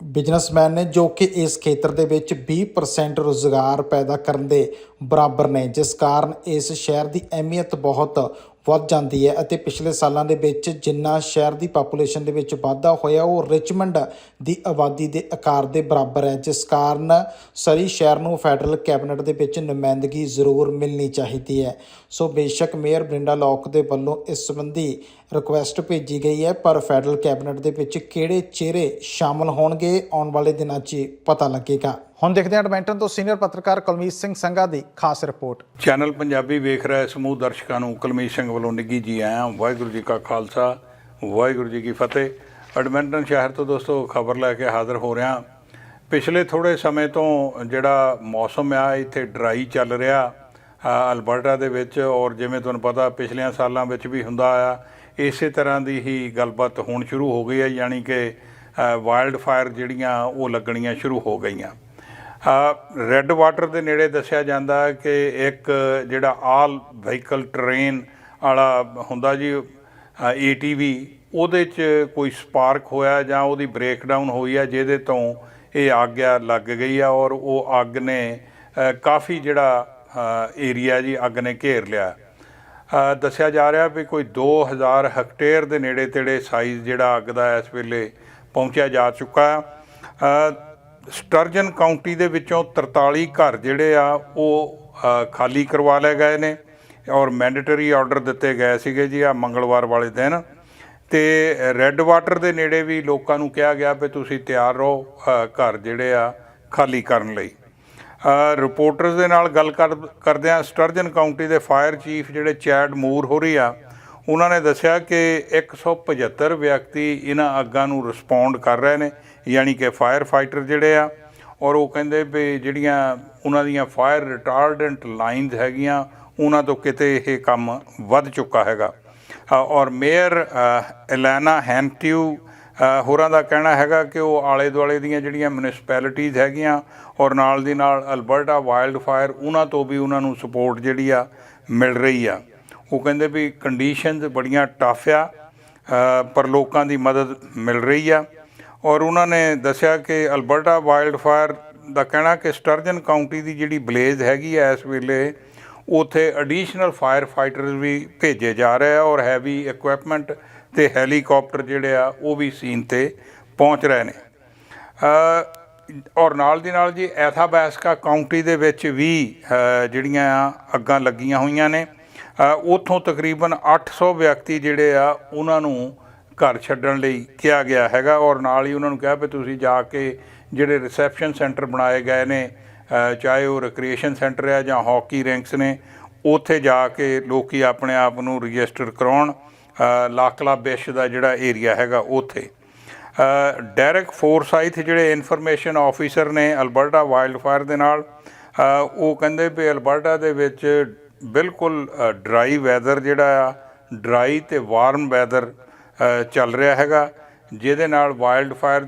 ਬਿਜ਼ਨਸਮੈਨ ਨੇ ਜੋ ਕਿ ਇਸ ਖੇਤਰ ਦੇ ਵਿੱਚ 20% ਰੋਜ਼ਗਾਰ ਪੈਦਾ ਕਰਨ ਦੇ ਬਰਾਬਰ ਨੇ, ਜਿਸ ਕਾਰਨ ਇਸ ਸ਼ਹਿਰ ਦੀ ਅਹਿਮੀਅਤ ਬਹੁਤ ਵੱਧ ਜਾਂਦੀ ਹੈ ਅਤੇ ਪਿਛਲੇ ਸਾਲਾਂ ਦੇ ਵਿੱਚ ਜਿੰਨਾ ਸ਼ਹਿਰ ਦੀ ਪਾਪੂਲੇਸ਼ਨ ਦੇ ਵਿੱਚ ਵਾਧਾ ਹੋਇਆ, ਉਹ ਰਿਚਮੰਡ ਦੀ ਆਬਾਦੀ ਦੇ ਆਕਾਰ ਦੇ ਬਰਾਬਰ ਹੈ, ਜਿਸ ਕਾਰਨ ਸਰੀ ਸ਼ਹਿਰ ਨੂੰ ਫੈਡਰਲ ਕੈਬਨਿਟ ਦੇ ਵਿੱਚ ਨੁਮਾਇੰਦਗੀ ਜ਼ਰੂਰ ਮਿਲਣੀ ਚਾਹੀਦੀ ਹੈ। ਸੋ ਬੇਸ਼ੱਕ ਮੇਅਰ ਬ੍ਰਿੰਡਾ ਲੋਕ ਦੇ ਵੱਲੋਂ ਇਸ ਸੰਬੰਧੀ ਰਿਕੁਐਸਟ ਭੇਜੀ ਗਈ ਹੈ, ਪਰ ਫੈਡਰਲ ਕੈਬਨਿਟ ਦੇ ਵਿੱਚ ਕਿਹੜੇ ਚਿਹਰੇ ਸ਼ਾਮਲ ਹੋਣਗੇ, ਆਉਣ ਵਾਲੇ ਦਿਨਾਂ 'ਚ ਪਤਾ ਲੱਗੇਗਾ। ਹੁਣ ਦੇਖਦੇ ਹਾਂ ਐਡਮਿੰਟਨ ਤੋਂ ਸੀਨੀਅਰ ਪੱਤਰਕਾਰ ਕੁਲਮੀਤ ਸਿੰਘ ਸੰਘਾ ਦੀ ਖਾਸ ਰਿਪੋਰਟ। ਚੈਨਲ ਪੰਜਾਬੀ ਵੇਖ ਰਹੇ ਸਮੂਹ ਦਰਸ਼ਕਾਂ ਨੂੰ ਕੁਲਮੀਤ ਸਿੰਘ ਵੱਲੋਂ ਨਿੱਘੀ ਜੀ ਆਇਆਂ, ਵਾਹਿਗੁਰੂ ਜੀ ਕਾ ਖਾਲਸਾ, ਵਾਹਿਗੁਰੂ ਜੀ ਕੀ ਫਤਿਹ। ਐਡਮਿੰਟਨ ਸ਼ਹਿਰ ਤੋਂ ਦੋਸਤੋ ਖਬਰ ਲੈ ਕੇ ਹਾਜ਼ਰ ਹੋ ਰਿਹਾ। ਪਿਛਲੇ ਥੋੜੇ ਸਮੇਂ ਤੋਂ ਜਿਹੜਾ ਮੌਸਮ ਆ, ਇੱਥੇ ਡਰਾਈ ਚੱਲ ਰਿਹਾ। ਅਲਬਰਟਾ ਦੇ ਵਿੱਚ ਔਰ ਜਿਵੇਂ ਤੁਹਾਨੂੰ ਪਤਾ ਪਿਛਲੀਆਂ ਸਾਲਾਂ ਵਿੱਚ ਵੀ ਹੁੰਦਾ ਆ, ਇਸੇ ਤਰ੍ਹਾਂ ਦੀ ਹੀ ਗੱਲਬਾਤ ਹੁਣ ਸ਼ੁਰੂ ਹੋ ਗਈ ਹੈ, ਯਾਨੀ ਕਿ ਵਾਈਲਡ ਫਾਇਰ ਜਿਹੜੀਆਂ ਉਹ ਲੱਗਣੀਆਂ ਸ਼ੁਰੂ ਹੋ ਗਈਆਂ। ਰੈੱਡ ਵਾਟਰ ਦੇ ਨੇੜੇ ਦੱਸਿਆ ਜਾਂਦਾ ਕਿ ਇੱਕ ਜਿਹੜਾ ਆਲ ਵਹੀਕਲ ਟ੍ਰੇਨ ਵਾਲਾ ਹੁੰਦਾ ਜੀ ਏਟੀਵੀ ਉਹਦੇ 'ਚ ਕੋਈ ਸਪਾਰਕ ਹੋਇਆ ਜਾਂ ਉਹਦੀ ਬ੍ਰੇਕਡਾਊਨ ਹੋਈ ਆ, ਜਿਹਦੇ ਤੋਂ ਇਹ ਅੱਗ ਆ ਲੱਗ ਗਈ ਆ ਔਰ ਉਹ ਅੱਗ ਨੇ ਕਾਫੀ ਜਿਹੜਾ ਏਰੀਆ ਜੀ ਅੱਗ ਨੇ ਘੇਰ ਲਿਆ। ਦੱਸਿਆ ਜਾ ਰਿਹਾ ਵੀ ਕੋਈ 2000 ਹੈਕਟੇਅਰ ਦੇ ਨੇੜੇ ਤੇੜੇ ਸਾਈਜ਼ ਜਿਹੜਾ ਅੱਗ ਦਾ ਇਸ ਵੇਲੇ ਪਹੁੰਚਿਆ ਜਾ ਚੁੱਕਾ। ਸਟਰਜਨ ਕਾਉਂਟੀ ਦੇ ਵਿੱਚੋਂ 43 ਘਰ ਜਿਹੜੇ ਆ, ਉਹ ਖਾਲੀ ਕਰਵਾ ਲਏ ਗਏ ਨੇ ਔਰ ਮੈਂਡੇਟਰੀ ਆਰਡਰ ਦਿੱਤੇ ਗਏ ਸੀਗੇ ਜੀ ਆ ਮੰਗਲਵਾਰ ਵਾਲੇ ਦਿਨ। ਤੇ ਰੈੱਡ ਵਾਟਰ ਦੇ ਨੇੜੇ ਵੀ ਲੋਕਾਂ ਨੂੰ ਕਿਹਾ ਗਿਆ ਵੀ ਤੁਸੀਂ ਤਿਆਰ ਰਹੋ ਘਰ ਜਿਹੜੇ ਆ ਖਾਲੀ ਕਰਨ ਲਈ। ਰਿਪੋਰਟਰਸ ਦੇ ਨਾਲ ਗੱਲ ਕਰ ਕਰਦੇ ਸਟਰਜਨ ਕਾਉਂਟੀ ਦੇ ਫਾਇਰ ਚੀਫ ਜਿਹੜੇ ਚੈਡ ਮੂਰ ਹੋ ਰਹੀ ਆ, ਉਹਨਾਂ ਨੇ ਦੱਸਿਆ ਕਿ 175 ਵਿਅਕਤੀ ਇਹਨਾਂ ਅੱਗਾਂ ਨੂੰ ਰਿਸਪੌਂਡ ਕਰ ਰਹੇ ਨੇ। ਯਾਨੀ ਕਿ ਫਾਇਰ ਫਾਈਟਰ ਜਿਹੜੇ ਆ ਔਰ ਉਹ ਕਹਿੰਦੇ ਵੀ ਜਿਹੜੀਆਂ ਉਹਨਾਂ ਦੀਆਂ ਫਾਇਰ ਰਿਟਾਰਡੈਂਟ ਲਾਈਨਸ ਹੈਗੀਆਂ ਉਹਨਾਂ ਤੋਂ ਕਿਤੇ ਇਹ ਕੰਮ ਵੱਧ ਚੁੱਕਾ ਹੈਗਾ। ਔਰ ਮੇਅਰ ਅ, ਐਲਾਨਾ ਹੈਂਟਿਊ ਹੋਰਾਂ ਦਾ ਕਹਿਣਾ ਹੈਗਾ ਕਿ ਉਹ ਆਲੇ ਦੁਆਲੇ ਦੀਆਂ ਜਿਹੜੀਆਂ ਮਿਊਨਿਸਪੈਲਿਟੀਜ਼ ਹੈਗੀਆਂ ਔਰ ਨਾਲ ਦੀ ਨਾਲ ਅਲਬਰਟਾ ਵਾਈਲਡ ਫਾਇਰ ਉਹਨਾਂ ਤੋਂ ਵੀ ਉਹਨਾਂ ਨੂੰ ਸਪੋਰਟ ਜਿਹੜੀ ਆ ਮਿਲ ਰਹੀ ਆ। ਉਹ ਕਹਿੰਦੇ ਵੀ ਕੰਡੀਸ਼ਨਸ ਬੜੀਆਂ ਟਫ ਆ ਪਰ ਲੋਕਾਂ ਦੀ ਮਦਦ ਮਿਲ ਰਹੀ ਆ। ਔਰ ਉਹਨਾਂ ਨੇ ਦੱਸਿਆ ਕਿ ਅਲਬਰਟਾ ਵਾਈਲਡ ਫਾਇਰ ਦਾ ਕਹਿਣਾ ਕਿ ਸਟਰਜਨ ਕਾਉਂਟੀ ਦੀ ਜਿਹੜੀ ਬਲੇਜ਼ ਹੈਗੀ ਆ ਇਸ ਵੇਲੇ ਉਥੇ ਐਡੀਸ਼ਨਲ ਫਾਇਰ ਫਾਈਟਰਸ ਵੀ ਭੇਜੇ ਜਾ ਰਹੇ ਆ ਔਰ ਹੈਵੀ ਇਕਵਿਪਮੈਂਟ ਤੇ ਹੈਲੀਕਾਪਟਰ ਜਿਹੜੇ ਆ ਉਹ ਵੀ ਸੀਨ ਤੇ ਪਹੁੰਚ ਰਹੇ ਨੇ। ਔਰ ਨਾਲ ਦੀ ਨਾਲ ਜੀ ਐਥਾਬੈਸਕਾ ਕਾਉਂਟੀ ਦੇ ਵਿੱਚ ਵੀ ਜਿਹੜੀਆਂ ਆ ਅੱਗਾਂ ਲੱਗੀਆਂ ਹੋਈਆਂ ਨੇ। ਅ, ਉੱਥੋਂ ਤਕਰੀਬਨ 800 ਵਿਅਕਤੀ ਜਿਹੜੇ ਆ ਉਹਨਾਂ ਨੂੰ ਘਰ ਛੱਡਣ ਲਈ ਕਿਹਾ ਗਿਆ ਹੈਗਾ ਔਰ ਨਾਲ ਹੀ ਉਹਨਾਂ ਨੂੰ ਕਿਹਾ ਵੀ ਤੁਸੀਂ ਜਾ ਕੇ ਜਿਹੜੇ ਰਿਸੈਪਸ਼ਨ ਸੈਂਟਰ ਬਣਾਏ ਗਏ ਨੇ ਚਾਹੇ ਉਹ ਰਿਕ੍ਰੀਏਸ਼ਨ ਸੈਂਟਰ ਆ ਜਾਂ ਹਾਕੀ ਰੈਂਕਸ ਨੇ ਉੱਥੇ ਜਾ ਕੇ ਲੋਕੀ ਆਪਣੇ ਆਪ ਨੂੰ ਰਜਿਸਟਰ ਕਰਾਉਣ ਅ, ਲਾਕਲਾ ਬਿਸ਼ ਦਾ ਜਿਹੜਾ ਏਰੀਆ ਹੈਗਾ ਉੱਥੇ। ਅ, ਡੈਰਕ ਫੋਰਸਾਈਥ ਜਿਹੜੇ ਇਨਫੋਰਮੇਸ਼ਨ ਆਫੀਸਰ ਨੇ ਅਲਬਰਟਾ ਵਾਈਲਡ ਫਾਇਰ ਦੇ ਨਾਲ ਉਹ ਕਹਿੰਦੇ ਵੀ ਅਲਬਰਟਾ ਦੇ ਵਿੱਚ ਬਿਲਕੁਲ ਡਰਾਈ ਵੈਦਰ ਜਿਹੜਾ ਆ ਡਰਾਈ ਤੇ ਵਾਰਮ ਵੈਦਰ ਚੱਲ ਰਿਹਾ ਹੈਗਾ, ਜਿਹਦੇ ਨਾਲ ਵਾਈਲਡ ਫਾਇਰ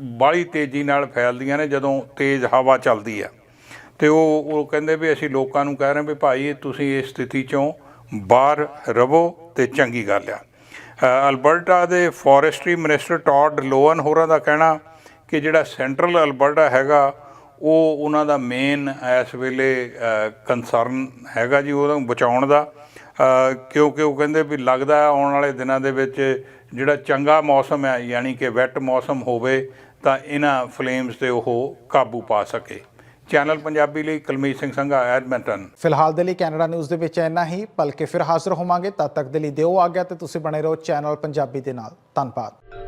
ਬਾਹਲੀ ਤੇਜ਼ੀ ਨਾਲ ਫੈਲਦੀਆਂ ਨੇ, ਜਦੋਂ ਤੇਜ਼ ਹਵਾ ਚੱਲਦੀ ਆ ਤੇ ਉਹ ਉਹ ਕਹਿੰਦੇ ਵੀ ਅਸੀਂ ਲੋਕਾਂ ਨੂੰ ਕਹਿ ਰਹੇ ਵੀ ਭਾਈ ਤੁਸੀਂ ਇਸ ਸਥਿਤੀ ਚੋਂ ਬਾਹਰ ਰਵੋ ਤੇ ਚੰਗੀ ਗੱਲ ਆ। ਅਲਬਰਟਾ ਦੇ ਫੋਰੈਸਟਰੀ ਮਿਨਿਸਟਰ ਟੌਡ ਲੋਅਨ ਹੋਰਾਂ ਦਾ ਕਹਿਣਾ ਕਿ ਜਿਹੜਾ ਸੈਂਟਰਲ ਅਲਬਰਟਾ ਹੈਗਾ, ਉਹ ਉਹਨਾਂ ਦਾ ਮੇਨ ਇਸ ਵੇਲੇ ਕੰਸਰਨ ਹੈਗਾ ਜੀ, ਉਹਨੂੰ ਬਚਾਉਣ ਦਾ। ਕਿਉਂਕਿ ਉਹ ਕਹਿੰਦੇ ਵੀ ਲੱਗਦਾ ਆਉਣ ਵਾਲੇ ਦਿਨਾਂ ਦੇ ਵਿੱਚ ਜਿਹੜਾ ਚੰਗਾ ਮੌਸਮ ਹੈ, ਯਾਨੀ ਕਿ ਵੈਟ ਮੌਸਮ ਹੋਵੇ, ਤਾਂ ਇਹਨਾਂ ਫਲੇਮਸ ਤੇ ਉਹ ਕਾਬੂ ਪਾ ਸਕੇ। ਚੈਨਲ ਪੰਜਾਬੀ ਲਈ ਕੁਲਮੀਤ ਸਿੰਘ ਸੰਘਾ ਐਡਮਿੰਟਨ ਫਿਲਹਾਲ ਦੇ ਲਈ ਕੈਨੇਡਾ ਨਿਊਜ਼ ਦੇ ਵਿੱਚ ਇੰਨਾ ਹੀ। ਭਲਕੇ ਫਿਰ ਹਾਜ਼ਰ ਹੋਵਾਂਗੇ, ਤਦ ਤੱਕ ਦੇ ਲਈ ਦਿਓ ਆਗਿਆ ਤੇ ਤੁਸੀਂ ਬਣੇ ਰਹੋ ਚੈਨਲ ਪੰਜਾਬੀ ਦੇ ਨਾਲ। ਧੰਨਵਾਦ।